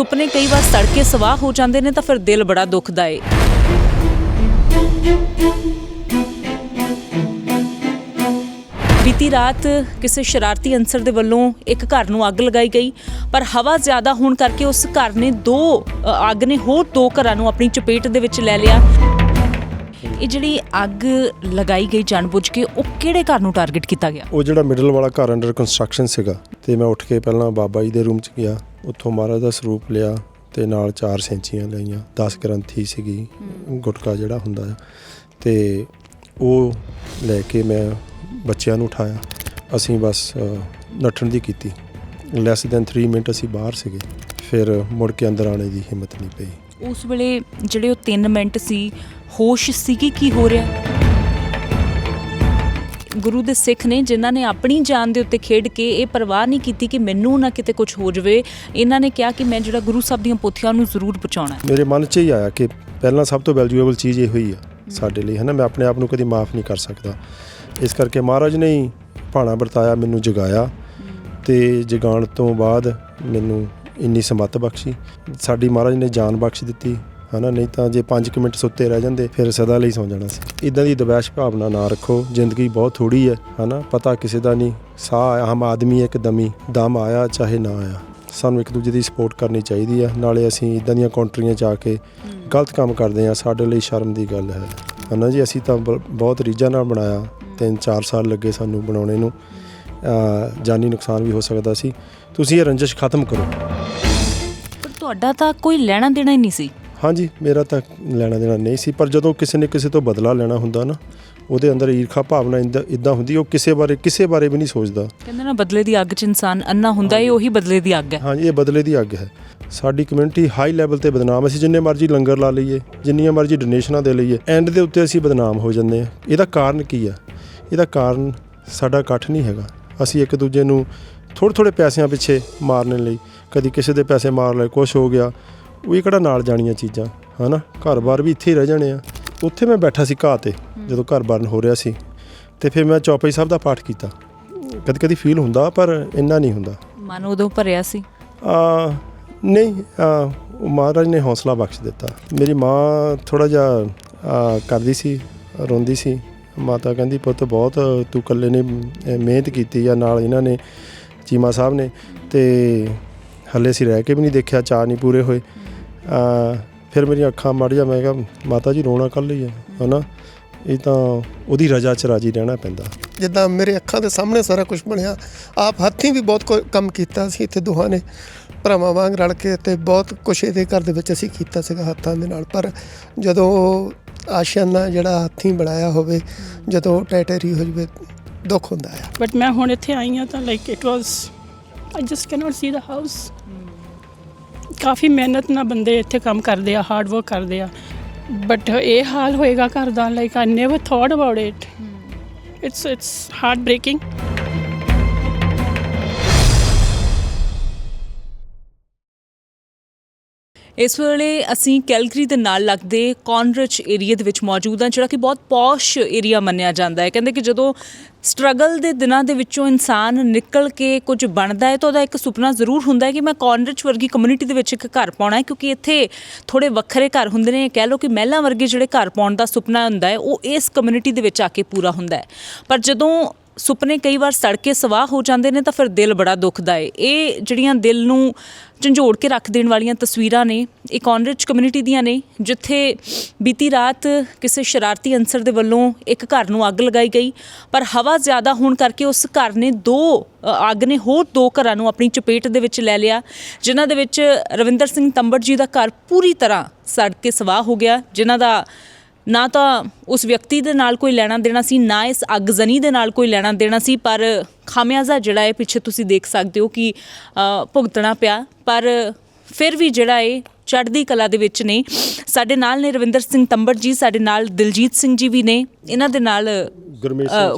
ਸੁਪਨੇ ਕਈ ਵਾਰ ਸੜ ਕੇ ਸਵਾਹ ਹੋ ਜਾਂਦੇ ਨੇ ਤਾਂ ਫਿਰ ਦਿਲ ਬੜਾ ਦੁਖਦਾ ਏ। ਬੀਤੀ ਰਾਤ ਕਿਸੇ ਸ਼ਰਾਰਤੀ ਅਨਸਰ ਦੇ ਵੱਲੋਂ ਇੱਕ ਘਰ ਨੂੰ ਅੱਗ ਲਗਾਈ ਗਈ, ਪਰ ਹਵਾ ਜ਼ਿਆਦਾ ਹੋਣ ਕਰਕੇ ਉਸ ਘਰ ਨੇ ਦੋ ਅੱਗ ਨੇ ਹੋਰ ਦੋ ਘਰਾਂ ਨੂੰ ਆਪਣੀ ਚਪੇਟ ਦੇ ਵਿੱਚ ਲੈ ਲਿਆ। ਇਹ ਜਿਹੜੀ ਅੱਗ ਲਗਾਈ ਗਈ ਜਾਣਬੁੱਝ ਕੇ ਉਹ ਕਿਹੜੇ ਘਰ ਨੂੰ ਟਾਰਗੇਟ ਕੀਤਾ ਗਿਆ? ਉਹ ਜਿਹੜਾ ਮਿਡਲ ਵਾਲਾ ਘਰ ਅੰਡਰ ਕੰਸਟਰਕਸ਼ਨ ਸੀਗਾ, ਤੇ ਮੈਂ ਉੱਠ ਕੇ ਪਹਿਲਾਂ ਬਾਬਾ ਜੀ ਦੇ ਰੂਮ 'ਚ ਗਿਆ। ਉੱਥੋਂ ਮਹਾਰਾਜ ਦਾ ਸਰੂਪ ਲਿਆ ਤੇ ਨਾਲ ਚਾਰ ਸੈਂਚੀਆਂ ਲਈਆਂ 10 ਗ੍ਰੰਥੀ ਸੀਗੀ ਗੁਟਕਾ ਜਿਹੜਾ ਹੁੰਦਾ ਹੈ ਤੇ ਉਹ ਲੈ ਕੇ ਮੈਂ ਬੱਚਿਆਂ ਨੂੰ ਉਠਾਇਆ। ਅਸੀਂ ਬਸ ਨੱਠਣ ਦੀ ਕੀਤੀ। ਲੈਸ ਦੈਨ 3 ਮਿੰਟ ਅਸੀਂ ਬਾਹਰ ਸੀਗੇ। ਫਿਰ ਮੁੜ ਕੇ ਅੰਦਰ ਆਣੇ ਦੀ ਹਿੰਮਤ ਨਹੀਂ ਪਈ। ਉਸ ਵੇਲੇ ਜਿਹੜੇ ਉਹ 3 ਮਿੰਟ ਸੀ ਹੋਸ਼ ਸੀਗੀ ਕੀ ਹੋ ਰਿਹਾ? ਗੁਰੂ ਦੇ ਸਿੱਖ ਨੇ ਜਿਨ੍ਹਾਂ ਨੇ ਆਪਣੀ ਜਾਨ ਦੇ ਉੱਤੇ ਖੇਡ ਕੇ ਇਹ ਪਰਵਾਹ ਨਹੀਂ ਕੀਤੀ ਕਿ ਮੈਨੂੰ ਨਾ ਕਿਤੇ ਕੁਝ ਹੋ ਜਾਵੇ, ਇਹਨਾਂ ਨੇ ਕਿਹਾ ਕਿ ਮੈਂ ਜਿਹੜਾ ਗੁਰੂ ਸਾਹਿਬ ਦੀਆਂ ਪੋਥੀਆਂ ਨੂੰ ਜ਼ਰੂਰ ਬਚਾਉਣਾ ਹੈ। ਮੇਰੇ ਮਨ 'ਚ ਹੀ ਆਇਆ ਕਿ ਪਹਿਲਾਂ ਸਭ ਤੋਂ ਵੈਲਿਊਏਬਲ ਚੀਜ਼ ਇਹੋ ਹੀ ਆ ਸਾਡੇ ਲਈ, ਹਨਾ? ਮੈਂ ਆਪਣੇ ਆਪ ਨੂੰ ਕਦੀ ਮਾਫ ਨਹੀਂ ਕਰ ਸਕਦਾ। ਇਸ ਕਰਕੇ ਮਹਾਰਾਜ ਨੇ ਹੀ ਭਾਣਾ ਵਰਤਾਇਆ, ਮੈਨੂੰ ਜਗਾਇਆ ਤੇ ਜਗਾਉਣ ਤੋਂ ਬਾਅਦ ਮੈਨੂੰ ਇੰਨੀ ਸਮੱਤ ਬਖਸ਼ੀ। ਸਾਡੀ ਮਹਾਰਾਜ ਨੇ ਜਾਨ ਬਖਸ਼ ਦਿੱਤੀ। ਹਨਾ, ਨਹੀਂ ਤਾਂ ਜੇ 5 ਮਿੰਟ ਸੁੱਤੇ ਰਹਿ ਜਾਂਦੇ, ਫਿਰ ਸਦਾ ਲਈ ਸੌ ਜਾਣਾ ਸੀ। ਇਦਾਂ ਦੀ ਦਬੈਸ਼ ਭਾਵਨਾ ਨਾ ਰੱਖੋ, ਜ਼ਿੰਦਗੀ ਬਹੁਤ ਥੋੜੀ ਹੈ, ਹਨਾ। ਪਤਾ ਕਿਸੇ ਦਾ ਨਹੀਂ, ਸਾਹ ਆਮ ਆਦਮੀ ਇੱਕ ਦਮੀ ਦਮ ਆਇਆ ਚਾਹੇ ਨਾ ਆਇਆ। ਸਾਨੂੰ ਇੱਕ ਦੂਜੇ ਦੀ ਸਪੋਰਟ ਕਰਨੀ ਚਾਹੀਦੀ ਹੈ, ਨਾਲੇ ਅਸੀਂ ਇਦਾਂ ਦੀਆਂ ਕੰਟਰੀਆਂ 'ਚ ਆ ਕੇ ਗਲਤ ਕੰਮ ਕਰਦੇ ਆ ਸਾਡੇ ਲਈ ਸ਼ਰਮ ਦੀ ਗੱਲ ਹੈ। ਹਨਾ ਜੀ, ਅਸੀਂ ਤਾਂ ਬ- ਬਹੁਤ ਰੀਝਾਂ ਨਾਲ ਬਣਾਇਆ, ਤਿੰਨ ਚਾਰ ਸਾਲ ਲੱਗੇ ਸਾਨੂੰ ਬਣਾਉਣੇ ਨੂੰ। ਜਾਨੀ ਨੁਕਸਾਨ ਵੀ ਹੋ ਸਕਦਾ ਸੀ। ਤੁਸੀਂ ਇਹ ਰੰਜਿਸ਼ ਖਤਮ ਕਰੋ। ਪਰ ਤੁਹਾਡਾ ਤਾਂ ਕੋਈ ਲੈਣਾ ਦੇਣਾ ਹੀ ਨਹੀਂ ਸੀ। ਹਾਂਜੀ ਮੇਰਾ ਤਾਂ ਲੈਣਾ ਦੇਣਾ ਨਹੀਂ ਸੀ ਪਰ ਜਦੋਂ ਕਿਸੇ ਨੇ ਕਿਸੇ ਤੋਂ ਬਦਲਾ ਲੈਣਾ ਹੁੰਦਾ ਨਾ ਉਹਦੇ ਅੰਦਰ ਈਰਖਾ ਭਾਵਨਾ ਇਦਾਂ ਹੁੰਦੀ ਉਹ ਕਿਸੇ ਬਾਰੇ ਕਿਸੇ ਬਾਰੇ ਵੀ ਨਹੀਂ ਸੋਚਦਾ। ਕਹਿੰਦੇ ਨਾ ਬਦਲੇ ਦੀ ਅੱਗ 'ਚ ਇਨਸਾਨ ਅੰਨਾ ਹੁੰਦਾ ਏ ਉਹੀ ਬਦਲੇ ਦੀ ਅੱਗ ਹੈ। ਹਾਂਜੀ ਇਹ ਬਦਲੇ ਦੀ ਅੱਗ ਹੈ। ਸਾਡੀ ਕਮਿਊਨਿਟੀ ਹਾਈ ਲੈਵਲ ਤੇ ਬਦਨਾਮ ਅਸੀਂ ਜਿੰਨੇ ਮਰਜ਼ੀ ਲੰਗਰ ਲਾ ਲਈਏ ਜਿੰਨੀਆਂ ਮਰਜ਼ੀ ਡੋਨੇਸ਼ਨਾਂ ਦੇ ਲਈਏ ਐਂਡ ਦੇ ਉੱਤੇ ਅਸੀਂ ਬਦਨਾਮ ਹੋ ਜਾਂਦੇ ਹਾਂ। ਇਹਦਾ ਕਾਰਨ ਕੀ ਆ ਇਹਦਾ ਕਾਰਨ ਸਾਡਾ ਇਕੱਠ ਨਹੀਂ ਹੈਗਾ। ਅਸੀਂ ਇੱਕ ਦੂਜੇ ਨੂੰ ਥੋੜ੍ਹੇ ਥੋੜ੍ਹੇ ਪੈਸਿਆਂ ਪਿੱਛੇ ਮਾਰਨ ਲਈ ਕਦੀ ਕਿਸੇ ਦੇ ਪੈਸੇ ਮਾਰ ਲਏ ਕੁਝ ਹੋ ਗਿਆ ਉਹ ਇਹ ਕਿਹੜਾ ਨਾਲ ਜਾਣੀਆਂ ਚੀਜ਼ਾਂ ਹਨਾ? ਘਰ-ਬਾਰ ਵੀ ਇੱਥੇ ਹੀ ਰਹਿ ਜਾਣੇ ਆ। ਉੱਥੇ ਮੈਂ ਬੈਠਾ ਸੀ ਘਾਹ ਤੇ ਜਦੋਂ ਘਰ-ਬਾਰ ਹੋ ਰਿਹਾ ਸੀ। ਤੇ ਫਿਰ ਮੈਂ ਚੌਪਈ ਸਾਹਿਬ ਦਾ ਪਾਠ ਕੀਤਾ। ਕਦੀ ਕਦੀ ਫੀਲ ਹੁੰਦਾ ਪਰ ਇੰਨਾ ਨਹੀਂ ਹੁੰਦਾ। ਮਨ ਉਦੋਂ ਭਰਿਆ ਸੀ? ਆ ਨਹੀਂ ਆ, ਉਹ ਮਹਾਰਾਜ ਨੇ ਹੌਸਲਾ ਬਖਸ਼ ਦਿੱਤਾ। ਮੇਰੀ ਮਾਂ ਥੋੜਾ ਜਿਹਾ ਆ, ਕਰਦੀ ਸੀ ਰੋਂਦੀ ਸੀ। ਮਾਤਾ ਕਹਿੰਦੀ ਪੁੱਤ ਬਹੁਤ ਤੂੰ ਇਕੱਲੇ ਨੇ ਮਿਹਨਤ ਕੀਤੀ ਆ ਨਾਲ ਇਹਨਾਂ ਨੇ ਚੀਮਾ ਸਾਹਿਬ ਨੇ। ਤੇ ਹੱਲੇ ਅਸੀਂ ਰਹਿ ਕੇ ਵੀ ਨਹੀਂ ਦੇਖਿਆ ਚਾਹ ਨਹੀਂ ਪੂਰੇ ਹੋਏ। ਫਿਰ ਮੇਰੀਆਂ ਅੱਖਾਂ ਮੜ ਜਾ ਮੈਂ ਕਿਹਾ ਮਾਤਾ ਜੀ ਰੋਣਾ ਕੱਲ ਹੀ ਆ ਹਨਾ? ਇਹ ਤਾਂ ਉਹਦੀ ਰਜ਼ਾ ਚ ਰਾਜੀ ਰਹਿਣਾ ਪੈਂਦਾ। ਜਿੱਦਾਂ ਮੇਰੇ ਅੱਖਾਂ ਦੇ ਸਾਹਮਣੇ ਸਾਰਾ ਕੁਝ ਬਣਿਆ ਆਪ ਹੱਥੀਂ ਵੀ ਬਹੁਤ ਕੰਮ ਕੀਤਾ ਸੀ ਇੱਥੇ ਦੋਹਾਂ ਨੇ ਭਰਾਵਾਂ ਵਾਂਗ ਰਲ ਕੇ ਤੇ ਬਹੁਤ ਕੁਛ ਇਹਦੇ ਘਰ ਦੇ ਵਿੱਚ ਅਸੀਂ ਕੀਤਾ ਸੀਗਾ ਹੱਥਾਂ ਦੇ ਨਾਲ। ਪਰ ਜਦੋਂ ਆਸ਼ਿਆਨਾ ਜਿਹੜਾ ਹੱਥੀਂ ਬਣਾਇਆ ਹੋਵੇ ਜਦੋਂ ਟੈਟਰੀ ਹੋ ਜਵੇ ਦੁੱਖ ਹੁੰਦਾ ਆ। ਬਟ ਮੈਂ ਹੁਣ ਇੱਥੇ ਆਈ ਹਾਂ ਤਾਂ like it was I just cannot see the house ਕਾਫੀ ਮਿਹਨਤ ਨਾਲ ਬੰਦੇ ਇੱਥੇ ਕੰਮ ਕਰਦੇ ਆ ਹਾਰਡ ਵਰਕ ਕਰਦੇ ਆ। ਬਟ ਇਹ ਹਾਲ ਹੋਏਗਾ ਘਰ ਦਾ like I never thought about it it's it's heartbreaking ਇਸ ਵੇਲੇ ਅਸੀਂ ਕੈਲਗਰੀ ਦੇ ਨਾਲ ਲੱਗਦੇ ਕੌਨਰਿਚ ਏਰੀਆ ਦੇ ਵਿੱਚ ਮੌਜੂਦ ਹਾਂ, ਜਿਹੜਾ ਕਿ ਬਹੁਤ ਪੌਸ਼ ਏਰੀਆ ਮੰਨਿਆ ਜਾਂਦਾ ਹੈ। ਕਹਿੰਦੇ ਕਿ ਜਦੋਂ ਸਟਰਗਲ ਦੇ ਦਿਨਾਂ ਦੇ ਵਿੱਚੋਂ ਇਨਸਾਨ ਨਿਕਲ ਕੇ ਕੁਝ ਬਣਦਾ ਹੈ ਤਾਂ ਉਹਦਾ ਇੱਕ ਸੁਪਨਾ ਜ਼ਰੂਰ ਹੁੰਦਾ ਹੈ ਕਿ ਮੈਂ ਕੌਨਰਿਚ ਵਰਗੀ ਕਮਿਊਨਿਟੀ ਦੇ ਵਿੱਚ ਇੱਕ ਘਰ ਪਾਉਣਾ ਹੈ, ਕਿਉਂਕਿ ਇੱਥੇ ਥੋੜੇ ਵੱਖਰੇ ਘਰ ਹੁੰਦੇ ਨੇ। ਕਹਿ ਲਓ ਕਿ ਮਹਿਲਾ ਵਰਗੇ ਜਿਹੜੇ ਘਰ ਪਾਉਣ ਦਾ ਸੁਪਨਾ ਹੁੰਦਾ ਹੈ, ਉਹ ਇਸ ਕਮਿਊਨਿਟੀ ਦੇ ਵਿੱਚ ਆ ਕੇ ਪੂਰਾ ਹੁੰਦਾ ਹੈ। ਪਰ ਜਦੋਂ ਸੁਪਨੇ ਕਈ ਵਾਰ ਸੜ ਕੇ ਸਵਾਹ ਹੋ ਜਾਂਦੇ ਨੇ ਤਾਂ ਫਿਰ ਦਿਲ ਬੜਾ ਦੁਖਦਾ ਏ। ਇਹ ਜਿਹੜੀਆਂ ਦਿਲ ਨੂੰ ਝੰਜੋੜ ਕੇ ਰੱਖ ਦੇਣ ਵਾਲੀਆਂ ਤਸਵੀਰਾਂ ਨੇ ਇੱਕ ਕੌਨਰਿਚ ਕਮਿਊਨਿਟੀ ਦੀਆਂ ਨੇ, ਜਿੱਥੇ ਬੀਤੀ ਰਾਤ ਕਿਸੇ ਸ਼ਰਾਰਤੀ ਅਨਸਰ ਦੇ ਵੱਲੋਂ ਇੱਕ ਘਰ ਨੂੰ ਅੱਗ ਲਗਾਈ ਗਈ, ਪਰ ਹਵਾ ਜ਼ਿਆਦਾ ਹੋਣ ਕਰਕੇ ਉਸ ਘਰ ਨੇ ਦੋ ਅੱਗ ਨੇ ਹੋਰ ਦੋ ਘਰਾਂ ਨੂੰ ਆਪਣੀ ਚਪੇਟ ਦੇ ਵਿੱਚ ਲੈ ਲਿਆ, ਜਿਨ੍ਹਾਂ ਦੇ ਵਿੱਚ ਰਵਿੰਦਰ ਸਿੰਘ ਤੰਬੜ ਜੀ ਦਾ ਘਰ ਪੂਰੀ ਤਰ੍ਹਾਂ ਸੜ ਕੇ ਸਵਾਹ ਹੋ ਗਿਆ, ਜਿਨ੍ਹਾਂ ਦਾ ਨਾ ਤਾਂ ਉਸ ਵਿਅਕਤੀ ਦੇ ਨਾਲ ਕੋਈ ਲੈਣਾ ਦੇਣਾ ਸੀ ਨਾ ਇਸ ਅੱਗਜ਼ਨੀ ਦੇ ਨਾਲ ਕੋਈ ਲੈਣਾ ਦੇਣਾ ਸੀ ਪਰ ਖਾਮਿਆਜ਼ਾ ਜਿਹੜਾ ਹੈ ਪਿੱਛੇ ਤੁਸੀਂ ਦੇਖ ਸਕਦੇ ਹੋ ਕਿ ਭੁਗਤਣਾ ਪਿਆ। ਪਰ ਫਿਰ ਵੀ ਜਿਹੜਾ ਹੈ ਚੜ੍ਹਦੀ ਕਲਾ ਦੇ ਵਿੱਚ ਨੇ ਸਾਡੇ ਨਾਲ ਨੇ ਰਵਿੰਦਰ ਸਿੰਘ ਤੰਬੜ ਜੀ ਸਾਡੇ ਨਾਲ ਦਿਲਜੀਤ ਸਿੰਘ ਜੀ ਵੀ ਨੇ ਇਹਨਾਂ ਦੇ ਨਾਲ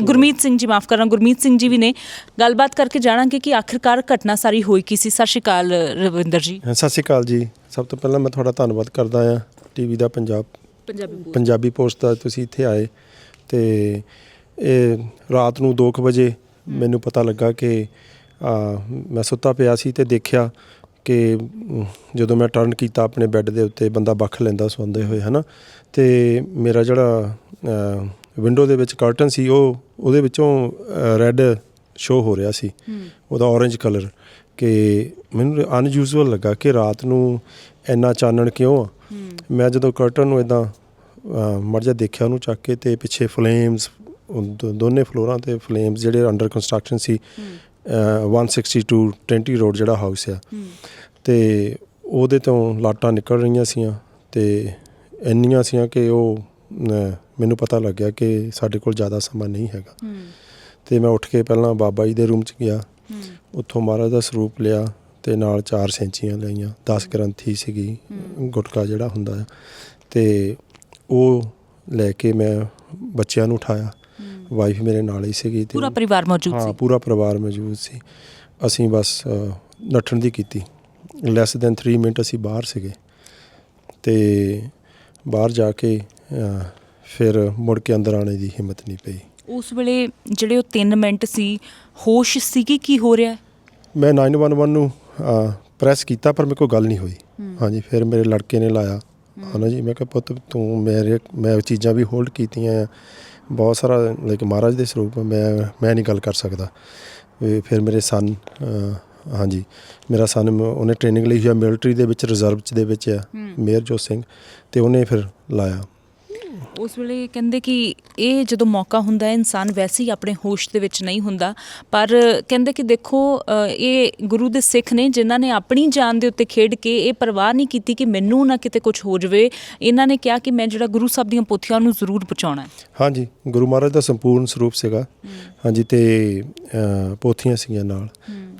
ਗੁਰਮੀਤ ਸਿੰਘ ਜੀ। ਮਾਫ ਕਰਨਾ ਗੁਰਮੀਤ ਸਿੰਘ ਜੀ ਵੀ ਨੇ। ਗੱਲਬਾਤ ਕਰਕੇ ਜਾਣਾਂਗੇ ਕਿ ਆਖਿਰਕਾਰ ਘਟਨਾ ਸਾਰੀ ਹੋਈ ਕੀ ਸੀ। ਸਤਿ ਸ਼੍ਰੀ ਅਕਾਲ ਰਵਿੰਦਰ ਜੀ। ਸਤਿ ਸ਼੍ਰੀ ਅਕਾਲ ਜੀ। ਸਭ ਤੋਂ ਪਹਿਲਾਂ ਮੈਂ ਤੁਹਾਡਾ ਧੰਨਵਾਦ ਕਰਦਾ ਹਾਂ ਟੀਵੀ ਦਾ ਪੰਜਾਬ ਪੰਜਾਬੀ ਪੰਜਾਬੀ ਪੋਸਟ ਦਾ ਤੁਸੀਂ ਇੱਥੇ ਆਏ ਤੇ ਇਹ ਰਾਤ ਨੂੰ 2:00 ਵਜੇ ਮੈਨੂੰ ਪਤਾ ਲੱਗਾ ਕਿ ਆ, ਮੈਂ ਸੁੱਤਾ ਪਿਆ ਸੀ ਤੇ ਦੇਖਿਆ ਕਿ ਜਦੋਂ ਮੈਂ ਟਰਨ ਕੀਤਾ ਆਪਣੇ ਬੈੱਡ ਦੇ ਉੱਤੇ ਬੰਦਾ ਬੱਖ ਲੈਂਦਾ ਸੌਂਦੇ ਹੋਏ ਹਨਾ? ਤੇ ਮੇਰਾ ਜਿਹੜਾ ਵਿੰਡੋ ਦੇ ਵਿੱਚ ਕਰਟਨ ਸੀ ਉਹ ਉਹਦੇ ਵਿੱਚੋਂ ਰੈੱਡ ਸ਼ੋ ਹੋ ਰਿਹਾ ਸੀ। ਉਹਦਾ orange ਕਲਰ ਕਿ ਮੈਨੂੰ ਅਨਯੂਜ਼ੂਅਲ ਲੱਗਾ ਕਿ ਰਾਤ ਨੂੰ ਇੰਨਾ ਚਾਨਣ ਕਿਉਂ ਆ? ਮੈਂ ਜਦੋਂ ਕਰਟਨ ਨੂੰ ਇਦਾਂ ਮੜ ਜਾ ਦੇਖਿਆ ਉਹਨੂੰ ਚੱਕ ਕੇ ਤੇ ਪਿੱਛੇ ਫਲੇਮਸ ਦੋਨੇ ਫਲੋਰਾਂ ਤੇ ਫਲੇਮਸ ਜਿਹੜੇ ਅੰਡਰ ਕੰਸਟਰਕਸ਼ਨ ਸੀ ਅ, 162 20 ਰੋਡ ਜਿਹੜਾ ਹਾਊਸ ਆ। ਤੇ ਉਹਦੇ ਤੋਂ ਲਾਟਾਂ ਨਿਕਲ ਰਹੀਆਂ ਸੀਆਂ ਤੇ ਇੰਨੀਆਂ ਸੀਆਂ ਕਿ ਉਹ ਮੈਨੂੰ ਪਤਾ ਲੱਗਿਆ ਕਿ ਸਾਡੇ ਕੋਲ ਜ਼ਿਆਦਾ ਸਮਾਂ ਨਹੀਂ ਹੈਗਾ। ਤੇ ਮੈਂ ਉੱਠ ਕੇ ਪਹਿਲਾਂ ਬਾਬਾ ਜੀ ਦੇ ਰੂਮ 'ਚ ਗਿਆ। ਉੱਥੋਂ ਮਹਾਰਾਜ ਦਾ ਸਰੂਪ ਲਿਆ। ਤੇ ਨਾਲ ਚਾਰ ਸੈਂਚੀਆਂ ਲਈਆਂ 10 ਗ੍ਰੰਥੀ ਸੀਗੀ ਗੁਟਕਾ ਜਿਹੜਾ ਹੁੰਦਾ ਹੈ ਤੇ ਉਹ ਲੈ ਕੇ ਮੈਂ ਬੱਚਿਆਂ ਨੂੰ ਉਠਾਇਆ। ਵਾਈਫ ਮੇਰੇ ਨਾਲ ਹੀ ਸੀਗੀ ਤੇ ਪੂਰਾ ਪਰਿਵਾਰ ਮੌਜੂਦ ਹਾਂ ਸੀ? ਪੂਰਾ ਪਰਿਵਾਰ ਮੌਜੂਦ ਸੀ। ਅਸੀਂ ਬਸ ਨੱਠਣ ਦੀ ਕੀਤੀ। ਲੈਸ ਦੈਨ 3 ਮਿੰਟ ਅਸੀਂ ਬਾਹਰ ਸੀਗੇ। ਤੇ ਬਾਹਰ ਜਾ ਕੇ ਫਿਰ ਮੁੜ ਕੇ ਅੰਦਰ ਆਣੇ ਦੀ ਹਿੰਮਤ ਨਹੀਂ ਪਈ। ਉਸ ਵੇਲੇ ਜਿਹੜੇ ਉਹ 3 ਮਿੰਟ ਸੀ ਹੋਸ਼ ਸੀਗੀ ਕੀ ਹੋ ਰਿਹਾ? ਹੈ? ਮੈਂ 911 ਨੂੰ ਪ੍ਰੈਸ ਕੀਤਾ ਪਰ ਮੇਰੇ ਕੋਲ ਗੱਲ ਨਹੀਂ ਹੋਈ। ਹਾਂਜੀ ਫਿਰ ਮੇਰੇ ਲੜਕੇ ਨੇ ਲਾਇਆ। ਹਨਾ ਜੀ ਮੈਂ ਕਿਹਾ ਪੁੱਤ ਤੂੰ ਮੇਰੇ ਮੈਂ ਚੀਜ਼ਾਂ ਵੀ ਹੋਲਡ ਕੀਤੀਆਂ ਆ। ਬਹੁਤ ਸਾਰਾ ਲਾਈਕ ਮਹਾਰਾਜ ਦੇ ਸਰੂਪ ਮੈਂ ਮੈਂ ਨਹੀਂ ਗੱਲ ਕਰ ਸਕਦਾ। ਫਿਰ ਮੇਰੇ ਸਨ ਹਾਂਜੀ ਮੇਰਾ ਸਨ ਉਹਨੇ ਟ੍ਰੇਨਿੰਗ ਲਈ ਹੋਇਆ ਮਿਲਟਰੀ ਦੇ ਵਿੱਚ ਰਿਜ਼ਰਵ ਚ ਦੇ ਵਿੱਚ ਆ ਮੇਰਜੋਤ ਸਿੰਘ ਤੇ ਉਹਨੇ ਫਿਰ ਲਾਇਆ। ਉਸ ਵੇਲੇ ਕਹਿੰਦੇ ਕਿ ਇਹ ਜਦੋਂ ਮੌਕਾ ਹੁੰਦਾ ਹੈ ਇਨਸਾਨ ਵੈਸੇ ਹੀ ਆਪਣੇ ਹੋਸ਼ ਦੇ ਵਿੱਚ ਨਹੀਂ ਹੁੰਦਾ। ਪਰ ਕਹਿੰਦੇ ਕਿ ਦੇਖੋ ਇਹ ਗੁਰੂ ਦੇ ਸਿੱਖ ਨੇ ਜਿਨ੍ਹਾਂ ਨੇ ਆਪਣੀ ਜਾਨ ਦੇ ਉੱਤੇ ਖੇਡ ਕੇ ਇਹ ਪਰਵਾਹ ਨਹੀਂ ਕੀਤੀ ਕਿ ਮੈਨੂੰ ਨਾ ਕਿਤੇ ਕੁਝ ਹੋ ਜਾਵੇ ਇਹਨਾਂ ਨੇ ਕਿਹਾ ਕਿ ਮੈਂ ਜਿਹੜਾ ਗੁਰੂ ਸਾਹਿਬ ਦੀਆਂ ਪੋਥੀਆਂ ਨੂੰ ਜ਼ਰੂਰ ਪਹੁੰਚਾਉਣਾ ਹੈ। ਹਾਂਜੀ ਗੁਰੂ ਮਹਾਰਾਜ ਦਾ ਸੰਪੂਰਨ ਸਰੂਪ ਸੀਗਾ। ਹਾਂਜੀ ਤੇ ਪੋਥੀਆਂ ਸੀਗੀਆਂ ਨਾਲ।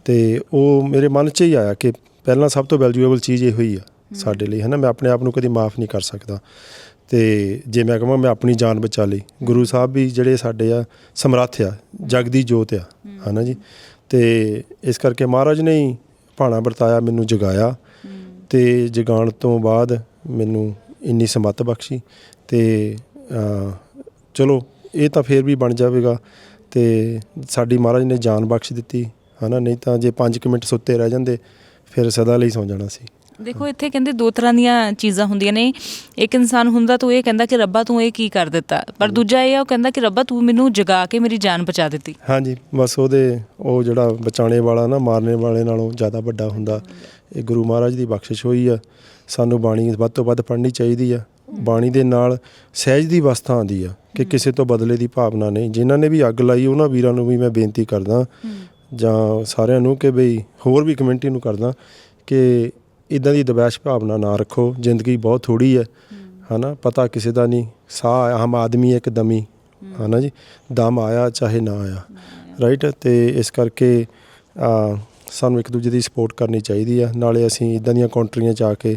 ਤੇ ਉਹ ਮੇਰੇ ਮਨ 'ਚ ਹੀ ਆਇਆ ਕਿ ਪਹਿਲਾਂ ਸਭ ਤੋਂ ਵੈਲਿਊਏਬਲ ਚੀਜ਼ ਇਹੋ ਹੀ ਆ ਸਾਡੇ ਲਈ ਹਨਾ? ਮੈਂ ਆਪਣੇ ਆਪ ਨੂੰ ਕਦੀ ਮਾਫ ਨਹੀਂ ਕਰ ਸਕਦਾ। ਤੇ ਜੇ ਮੈਂ ਕਹਾਂ ਮੈਂ ਆਪਣੀ ਜਾਨ ਬਚਾ ਲਈ। ਗੁਰੂ ਸਾਹਿਬ ਵੀ ਜਿਹੜੇ ਸਾਡੇ ਆ, ਸਮਰੱਥ ਆ, ਜਗ ਦੀ ਜੋਤ ਆ, ਹਨਾ ਜੀ? ਤੇ ਇਸ ਕਰਕੇ ਮਹਾਰਾਜ ਨੇ ਹੀ ਭਾਣਾ ਵਰਤਾਇਆ, ਮੈਨੂੰ ਜਗਾਇਆ। ਤੇ ਜਗਾਉਣ ਤੋਂ ਬਾਅਦ ਮੈਨੂੰ ਇੰਨੀ ਸਮੱਤ ਬਖਸ਼ੀ ਤੇ ਚਲੋ, ਇਹ ਤਾਂ ਫੇਰ ਵੀ ਬਣ ਜਾਵੇਗਾ। ਤੇ ਸਾਡੀ ਮਹਾਰਾਜ ਨੇ ਜਾਨ ਬਖਸ਼ ਦਿੱਤੀ, ਹਨਾ? ਨਹੀਂ ਤਾਂ ਜੇ 5 ਮਿੰਟ ਸੁੱਤੇ ਰਹਿ ਜਾਂਦੇ, ਫਿਰ ਸਦਾ ਲਈ ਸੌਂ ਜਾਣਾ ਸੀ। ਦੇਖੋ ਇੱਥੇ ਕਹਿੰਦੇ ਦੋ ਤਰ੍ਹਾਂ ਦੀਆਂ ਚੀਜ਼ਾਂ ਹੁੰਦੀਆਂ ਨੇ। ਇੱਕ ਇਨਸਾਨ ਹੁੰਦਾ ਤਾਂ ਇਹ ਕਹਿੰਦਾ ਕਿ ਰੱਬਾ ਤੂੰ ਇਹ ਕੀ ਕਰ ਦਿੱਤਾ? ਪਰ ਦੂਜਾ ਇਹ ਆ ਉਹ ਕਹਿੰਦਾ ਕਿ ਰੱਬਾ ਤੂੰ ਮੈਨੂੰ ਜਗਾ ਕੇ ਮੇਰੀ ਜਾਨ ਬਚਾ ਦਿੱਤੀ। ਹਾਂਜੀ ਬਸ ਉਹਦੇ ਉਹ ਜਿਹੜਾ ਬਚਾਣੇ ਵਾਲਾ ਨਾ ਮਾਰਨੇ ਵਾਲੇ ਨਾਲੋਂ ਜ਼ਿਆਦਾ ਵੱਡਾ ਹੁੰਦਾ। ਇਹ ਗੁਰੂ ਮਹਾਰਾਜ ਦੀ ਬਖਸ਼ਿਸ਼ ਹੋਈ ਆ। ਸਾਨੂੰ ਬਾਣੀ ਵੱਧ ਤੋਂ ਵੱਧ ਪੜ੍ਹਨੀ ਚਾਹੀਦੀ ਆ। ਬਾਣੀ ਦੇ ਨਾਲ ਸਹਿਜ ਦੀ ਅਵਸਥਾ ਆਉਂਦੀ ਆ ਕਿ ਕਿਸੇ ਤੋਂ ਬਦਲੇ ਦੀ ਭਾਵਨਾ ਨਹੀਂ। ਜਿਨ੍ਹਾਂ ਨੇ ਵੀ ਅੱਗ ਲਾਈ ਉਹਨਾਂ ਵੀਰਾਂ ਨੂੰ ਵੀ ਮੈਂ ਬੇਨਤੀ ਕਰਦਾ। ਜਾਂ ਸਾਰਿਆਂ ਨੂੰ ਕਿ ਬਈ ਹੋਰ ਵੀ ਕਮਿਊਨਿਟੀ ਨੂੰ ਕਰਦਾ ਕਿ ਇਦਾਂ ਦੀ ਦਬੈਸ਼ ਭਾਵਨਾ ਨਾ ਰੱਖੋ, ਜ਼ਿੰਦਗੀ ਬਹੁਤ ਥੋੜੀ ਹੈ, ਹਨਾ, ਪਤਾ ਕਿਸੇ ਦਾ ਨਹੀਂ, ਸਾਹ ਹਮ ਆਦਮੀ ਇੱਕ ਦਮੀ ਹਨਾ ਜੀ, ਦਮ ਆਇਆ ਚਾਹੇ ਨਾ ਆਇਆ ਰਾਈਟ ਤੇ ਇਸ ਕਰਕੇ ਸਾਨੂੰ ਇੱਕ ਦੂਜੇ ਦੀ ਸਪੋਰਟ ਕਰਨੀ ਚਾਹੀਦੀ ਆ, ਨਾਲੇ ਅਸੀਂ ਇਦਾਂ ਦੀਆਂ ਕੰਟਰੀਆਂ 'ਚ ਆ ਕੇ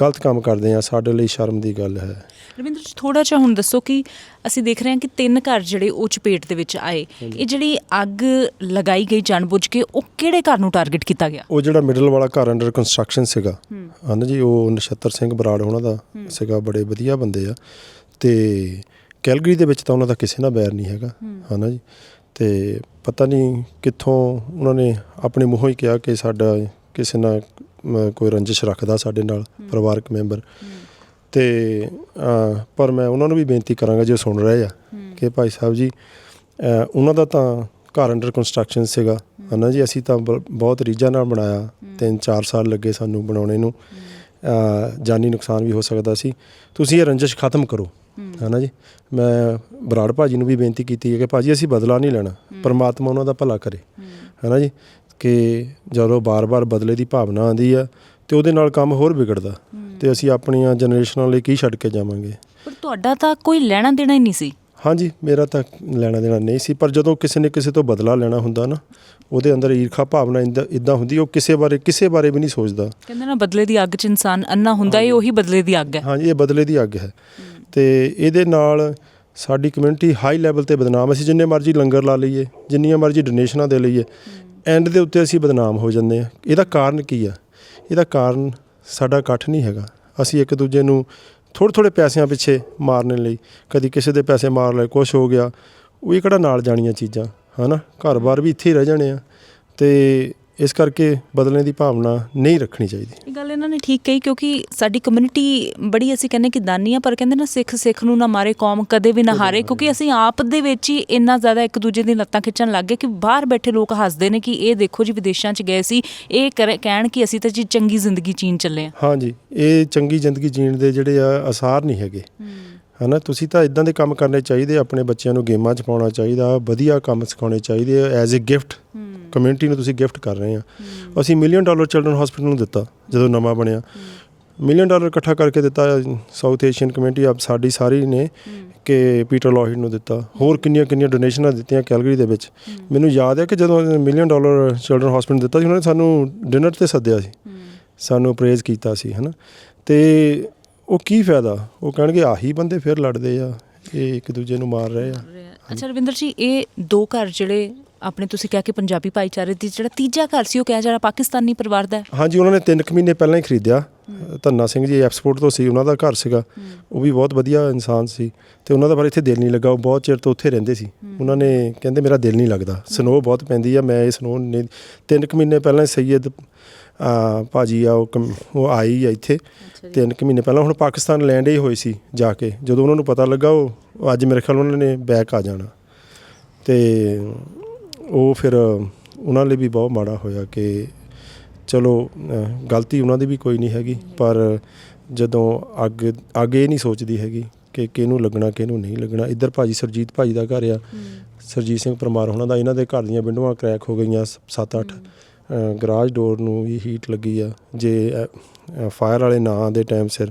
ਗਲਤ ਕੰਮ ਕਰਦੇ ਆ ਸਾਡੇ ਲਈ ਸ਼ਰਮ ਦੀ ਗੱਲ ਹੈ। ਰਵਿੰਦਰ ਜੀ ਥੋੜਾ ਜਿਹਾ ਹੁਣ ਦੱਸੋ ਕਿ ਅਸੀਂ ਦੇਖ ਰਹੇ ਹਾਂ ਕਿ ਤਿੰਨ ਘਰ ਜਿਹੜੇ ਉਹ ਚਪੇਟ ਦੇ ਵਿੱਚ ਆਏ। ਇਹ ਜਿਹੜੀ ਅੱਗ ਲਗਾਈ ਗਈ ਜਾਣਬੁੱਝ ਕੇ ਉਹ ਕਿਹੜੇ ਘਰ ਨੂੰ ਟਾਰਗੇਟ ਕੀਤਾ ਗਿਆ? ਉਹ ਜਿਹੜਾ ਮਿਡਲ ਵਾਲਾ ਘਰ ਅੰਡਰ ਕੰਸਟਰਕਸ਼ਨ ਸੀਗਾ। ਹਨਾ ਜੀ ਉਹ ਨਛੱਤਰ ਸਿੰਘ ਬਰਾੜ ਉਹਨਾਂ ਦਾ ਸੀਗਾ ਬੜੇ ਵਧੀਆ ਬੰਦੇ ਆ। ਤੇ ਕੈਲਗਰੀ ਦੇ ਵਿੱਚ ਤਾਂ ਉਹਨਾਂ ਦਾ ਕਿਸੇ ਨਾਲ ਬੈਰ ਨਹੀਂ ਹੈਗਾ। ਹਨਾ ਜੀ ਤੇ ਪਤਾ ਨਹੀਂ ਕਿੱਥੋਂ ਉਹਨਾਂ ਨੇ ਆਪਣੇ ਮੂੰਹੋਂ ਹੀ ਕਿਹਾ ਕਿ ਸਾਡਾ ਕਿਸੇ ਨਾਲ ਕੋਈ ਰੰਜਿਸ਼ ਰੱਖਦਾ ਸਾਡੇ ਨਾਲ ਪਰਿਵਾਰਕ ਮੈਂਬਰ। ਤੇ ਅ, ਪਰ ਮੈਂ ਉਹਨਾਂ ਨੂੰ ਵੀ ਬੇਨਤੀ ਕਰਾਂਗਾ ਜੇ ਸੁਣ ਰਹੇ ਆ ਕਿ ਭਾਈ ਸਾਹਿਬ ਜੀ ਅ, ਉਹਨਾਂ ਦਾ ਤਾਂ ਘਰ ਅੰਡਰ ਕੰਸਟਰਕਸ਼ਨ ਸੀਗਾ ਹਨਾ ਜੀ? ਅਸੀਂ ਤਾਂ ਬ- ਬਹੁਤ ਰੀਝਾਂ ਨਾਲ ਬਣਾਇਆ। ਤਿੰਨ ਚਾਰ ਸਾਲ ਲੱਗੇ ਸਾਨੂੰ ਬਣਾਉਣੇ ਨੂੰ। ਅ, ਜਾਨੀ ਨੁਕਸਾਨ ਵੀ ਹੋ ਸਕਦਾ ਸੀ। ਤੁਸੀਂ ਇਹ ਰੰਜਿਸ਼ ਖਤਮ ਕਰੋ ਹਨਾ ਜੀ? ਮੈਂ ਬਰਾੜ ਭਾਜੀ ਨੂੰ ਵੀ ਬੇਨਤੀ ਕੀਤੀ ਹੈ ਕਿ ਭਾਜੀ ਅਸੀਂ ਬਦਲਾ ਨਹੀਂ ਲੈਣਾ। ਪਰਮਾਤਮਾ ਉਹਨਾਂ ਦਾ ਭਲਾ ਕਰੇ ਹਨਾ ਜੀ? ਕਿ ਜਦੋਂ ਬਾਰ-ਬਾਰ ਬਦਲੇ ਦੀ ਭਾਵਨਾ ਆਉਂਦੀ ਆ ਤੇ ਉਹਦੇ ਨਾਲ ਕੰਮ ਹੋਰ ਵਿਗੜਦਾ। ਤੇ ਅਸੀਂ ਆਪਣੀਆਂ ਜਨਰੇਸ਼ਨਾਂ ਲਈ ਕੀ ਛੱਡ ਕੇ ਜਾਵਾਂਗੇ? ਪਰ ਤੁਹਾਡਾ ਤਾਂ ਕੋਈ ਲੈਣਾ ਦੇਣਾ ਹੀ ਨਹੀਂ ਸੀ। ਹਾਂਜੀ ਮੇਰਾ ਤਾਂ ਲੈਣਾ ਦੇਣਾ ਨਹੀਂ ਸੀ ਪਰ ਜਦੋਂ ਕਿਸੇ ਨੇ ਕਿਸੇ ਤੋਂ ਬਦਲਾ ਲੈਣਾ ਹੁੰਦਾ ਨਾ ਉਹਦੇ ਅੰਦਰ ਈਰਖਾ ਭਾਵਨਾ ਇਦਾਂ ਹੁੰਦੀ ਉਹ ਕਿਸੇ ਬਾਰੇ ਕਿਸੇ ਬਾਰੇ ਵੀ ਨਹੀਂ ਸੋਚਦਾ। ਕਹਿੰਦੇ ਨਾ ਬਦਲੇ ਦੀ ਅੱਗ 'ਚ ਇਨਸਾਨ ਅੰਨਾ ਹੁੰਦਾ ਇਹ ਉਹੀ ਬਦਲੇ ਦੀ ਅੱਗ ਹੈ। ਹਾਂਜੀ ਇਹ ਬਦਲੇ ਦੀ ਅੱਗ ਹੈ। ਤੇ ਇਹਦੇ ਨਾਲ ਸਾਡੀ ਕਮਿਊਨਿਟੀ ਹਾਈ ਲੈਵਲ ਤੇ ਬਦਨਾਮ ਅਸੀਂ ਜਿੰਨੇ ਮਰਜ਼ੀ ਲੰਗਰ ਲਾ ਲਈਏ ਜਿੰਨੀਆਂ ਮਰਜ਼ੀ ਡੋਨੇਸ਼ਨਾਂ ਦੇ ਲਈਏ ਐਂਡ ਦੇ ਉੱਤੇ ਅਸੀਂ ਬਦਨਾਮ ਹੋ ਜਾਂਦੇ ਆ ਇਹਦਾ ਕਾਰਨ ਕੀ ਆ ਇਹਦਾ ਕਾਰਨ ਸਾਡਾ ਇਕੱਠ ਨਹੀਂ ਹੈਗਾ। ਅਸੀਂ ਇੱਕ ਦੂਜੇ ਨੂੰ ਥੋੜ੍ਹੇ ਥੋੜ੍ਹੇ ਪੈਸਿਆਂ ਪਿੱਛੇ ਮਾਰਨ ਲਈ, ਕਦੀ ਕਿਸੇ ਦੇ ਪੈਸੇ ਮਾਰ ਲਏ ਕੁਝ ਹੋ ਗਿਆ, ਉਹ ਇਹ ਕਿਹੜਾ ਨਾਲ ਜਾਣੀਆਂ ਚੀਜ਼ਾਂ, ਹਨਾ? ਘਰ-ਬਾਰ ਵੀ ਇੱਥੇ ਹੀ ਰਹਿ ਜਾਣੇ ਆ। ਤੇ ਇਸ ਕਰਕੇ ਬਦਲਣੇ ਦੀ ਭਾਵਨਾ ਨਹੀਂ ਰੱਖਣੀ ਚਾਹੀਦੀ। ਇਹ ਗੱਲ ਇਹਨਾਂ ਨੇ ਠੀਕ ਕਹੀ ਕਿਉਂਕਿ ਸਾਡੀ ਕਮਿਊਨਿਟੀ ਬੜੀ ਅਸੀਂ ਕਹਿੰਦੇ ਕਿ ਦਾਨੀ ਆ ਪਰ ਕਹਿੰਦੇ ਨਾ ਸਿੱਖ ਸਿੱਖ ਨੂੰ ਨਾ ਮਾਰੇ ਕੌਮ ਕਦੇ ਵੀ ਨਾ ਹਾਰੇ ਕਿਉਂਕਿ ਅਸੀਂ ਆਪ ਦੇ ਵਿੱਚ ਹੀ ਇੰਨਾ ਜ਼ਿਆਦਾ ਇੱਕ ਦੂਜੇ ਦੀ ਲੱਤਾਂ ਖਿੱਚਣ ਲੱਗ ਗਏ ਕਿ ਬਾਹਰ ਬੈਠੇ ਲੋਕ ਹੱਸਦੇ ਨੇ ਕਿ ਇਹ ਦੇਖੋ ਜੀ ਵਿਦੇਸ਼ਾਂ 'ਚ ਗਏ ਸੀ ਇਹ ਕਹਿਣ ਕਿ ਅਸੀਂ ਤਾਂ ਜੀ ਚੰਗੀ ਜ਼ਿੰਦਗੀ ਜੀਣ ਚੱਲੇ ਆ। ਹਾਂਜੀ ਇਹ ਚੰਗੀ ਜ਼ਿੰਦਗੀ ਜੀਣ ਦੇ ਜਿਹੜੇ ਆ ਆਸਾਰ ਨਹੀਂ ਹੈਗੇ। ਹਨਾ ਤੁਸੀਂ ਤਾਂ ਇਦਾਂ ਦੇ ਕੰਮ ਕਰਨੇ ਚਾਹੀਦੇ ਆਪਣੇ ਬੱਚਿਆਂ ਨੂੰ ਗੇਮਾਂ 'ਚ ਪਾਉਣਾ ਚਾਹੀਦਾ ਵਧੀਆ ਕੰਮ ਸਿਖਾਉਣੇ ਚਾਹੀਦੇ ਐਜ਼ ਅ ਗਿਫਟ ਕਮਿਊਨਿਟੀ ਨੂੰ ਤੁਸੀਂ ਗਿਫਟ ਕਰ ਰਹੇ ਆ। ਅਸੀਂ ਮਿਲੀਅਨ ਡਾਲਰ ਚਿਲਡਰਨ ਹਸਪੀਟਲ ਨੂੰ ਦਿੱਤਾ ਜਦੋਂ ਨਵਾਂ ਬਣਿਆ। ਮਿਲੀਅਨ ਡਾਲਰ ਇਕੱਠਾ ਕਰਕੇ ਦਿੱਤਾ ਸਾਊਥ ਏਸ਼ੀਅਨ ਕਮਿਊਨਿਟੀ ਆਪ ਸਾਡੀ ਸਾਰੀ ਨੇ ਕਿ ਪੀਟਰ ਲੋਹਿਡ ਨੂੰ ਦਿੱਤਾ। ਹੋਰ ਕਿੰਨੀਆਂ ਕਿੰਨੀਆਂ ਡੋਨੇਸ਼ਨਾਂ ਦਿੱਤੀਆਂ ਕੈਲਗਰੀ ਦੇ ਵਿੱਚ। ਮੈਨੂੰ ਯਾਦ ਹੈ ਕਿ ਜਦੋਂ ਮਿਲੀਅਨ ਡਾਲਰ ਚਿਲਡਰਨ ਹਸਪੀਟਲ ਦਿੱਤਾ ਸੀ ਉਹਨਾਂ ਨੇ ਸਾਨੂੰ ਡਿਨਰ ਤੇ ਸੱਦਿਆ ਸੀ। ਸਾਨੂੰ ਅਪਰੇਜ਼ ਕੀਤਾ ਸੀ ਹਨਾ। ਤੇ ਉਹ ਕੀ ਫਾਇਦਾ? ਉਹ ਕਹਿਣਗੇ ਆਹੀ ਬੰਦੇ ਫਿਰ ਲੜਦੇ ਆ ਇਹ ਇੱਕ ਦੂਜੇ ਨੂੰ ਮਾਰ ਰਹੇ ਆ। ਅੱਛਾ ਰਵਿੰਦਰ ਜੀ ਇਹ ਦੋ ਘਰ ਜਿਹੜੇ ਆਪਣੇ ਤੁਸੀਂ ਕਿਹਾ ਕਿ ਪੰਜਾਬੀ ਭਾਈਚਾਰੇ ਦੀ ਜਿਹੜਾ ਤੀਜਾ ਘਰ ਸੀ ਉਹ ਕਿਹਾ ਜਾ ਰਿਹਾ ਪਾਕਿਸਤਾਨੀ ਪਰਿਵਾਰ ਦਾ ਹੈ? ਹਾਂਜੀ ਉਹਨਾਂ ਨੇ 3 ਮਹੀਨੇ ਪਹਿਲਾਂ ਹੀ ਖਰੀਦਿਆ। ਧੰਨਾ ਸਿੰਘ ਜੀ ਐਕਸਪੋਰਟ ਤੋਂ ਸੀ ਉਹਨਾਂ ਦਾ ਘਰ ਸੀਗਾ। ਉਹ ਵੀ ਬਹੁਤ ਵਧੀਆ ਇਨਸਾਨ ਸੀ ਤੇ ਉਹਨਾਂ ਦਾ ਪਰ ਇੱਥੇ ਦਿਲ ਨਹੀਂ ਲੱਗਾ। ਉਹ ਬਹੁਤ ਚਿਰ ਤੋਂ ਉੱਥੇ ਰਹਿੰਦੇ ਸੀ। ਉਹਨਾਂ ਨੇ ਕਹਿੰਦੇ ਮੇਰਾ ਦਿਲ ਨਹੀਂ ਲੱਗਦਾ। ਸਨੋ ਬਹੁਤ ਪੈਂਦੀ ਆ ਮੈਂ ਇਹ ਸਨੋ ਨੇ 3 ਮਹੀਨੇ ਪਹਿਲਾਂ ਸੈਯਦ ਆ ਭਾਜੀ ਆ ਉਹ ਉਹ ਆਈ ਆ ਇੱਥੇ। ਤਿੰਨ ਕੁ ਮਹੀਨੇ ਪਹਿਲਾਂ ਹੁਣ ਪਾਕਿਸਤਾਨ ਲੈਂਡ ਹੀ ਹੋਈ ਸੀ ਜਾ ਕੇ। ਜਦੋਂ ਉਹਨਾਂ ਨੂੰ ਪਤਾ ਲੱਗਾ ਉਹ ਉਹ ਅੱਜ ਮੇਰੇ ਖਿਆਲ ਉਹਨਾਂ ਨੇ ਬੈਕ ਆ ਜਾਣਾ। ਤੇ ਉਹ ਫਿਰ ਉਹਨਾਂ ਲਈ ਵੀ ਬਹੁਤ ਮਾੜਾ ਹੋਇਆ ਕਿ ਚਲੋ ਗਲਤੀ ਉਹਨਾਂ ਦੀ ਵੀ ਕੋਈ ਨਹੀਂ ਹੈਗੀ ਪਰ ਜਦੋਂ ਅੱਗ ਅੱਗ ਨਹੀਂ ਸੋਚਦੀ ਹੈਗੀ ਕਿ ਕਿਹਨੂੰ ਲੱਗਣਾ ਕਿਹਨੂੰ ਨਹੀਂ ਲੱਗਣਾ। ਇੱਧਰ ਭਾਜੀ ਸਰਜੀਤ ਭਾਜੀ ਦਾ ਘਰ ਆ। ਸਰਜੀਤ ਸਿੰਘ ਪਰਮਾਰ ਉਹਨਾਂ ਦਾ ਇਹਨਾਂ ਦੇ ਘਰ ਦੀਆਂ ਵਿੰਡੋਆਂ ਕਰੈਕ ਹੋ ਗਈਆਂ 7-8 ਗਰਾਜ ਡੋਰ ਨੂੰ ਵੀ ਹੀਟ ਲੱਗੀ ਆ। ਜੇ ਫਾਇਰ ਵਾਲੇ ਨਾ ਦੇ ਟਾਈਮ ਸਿਰ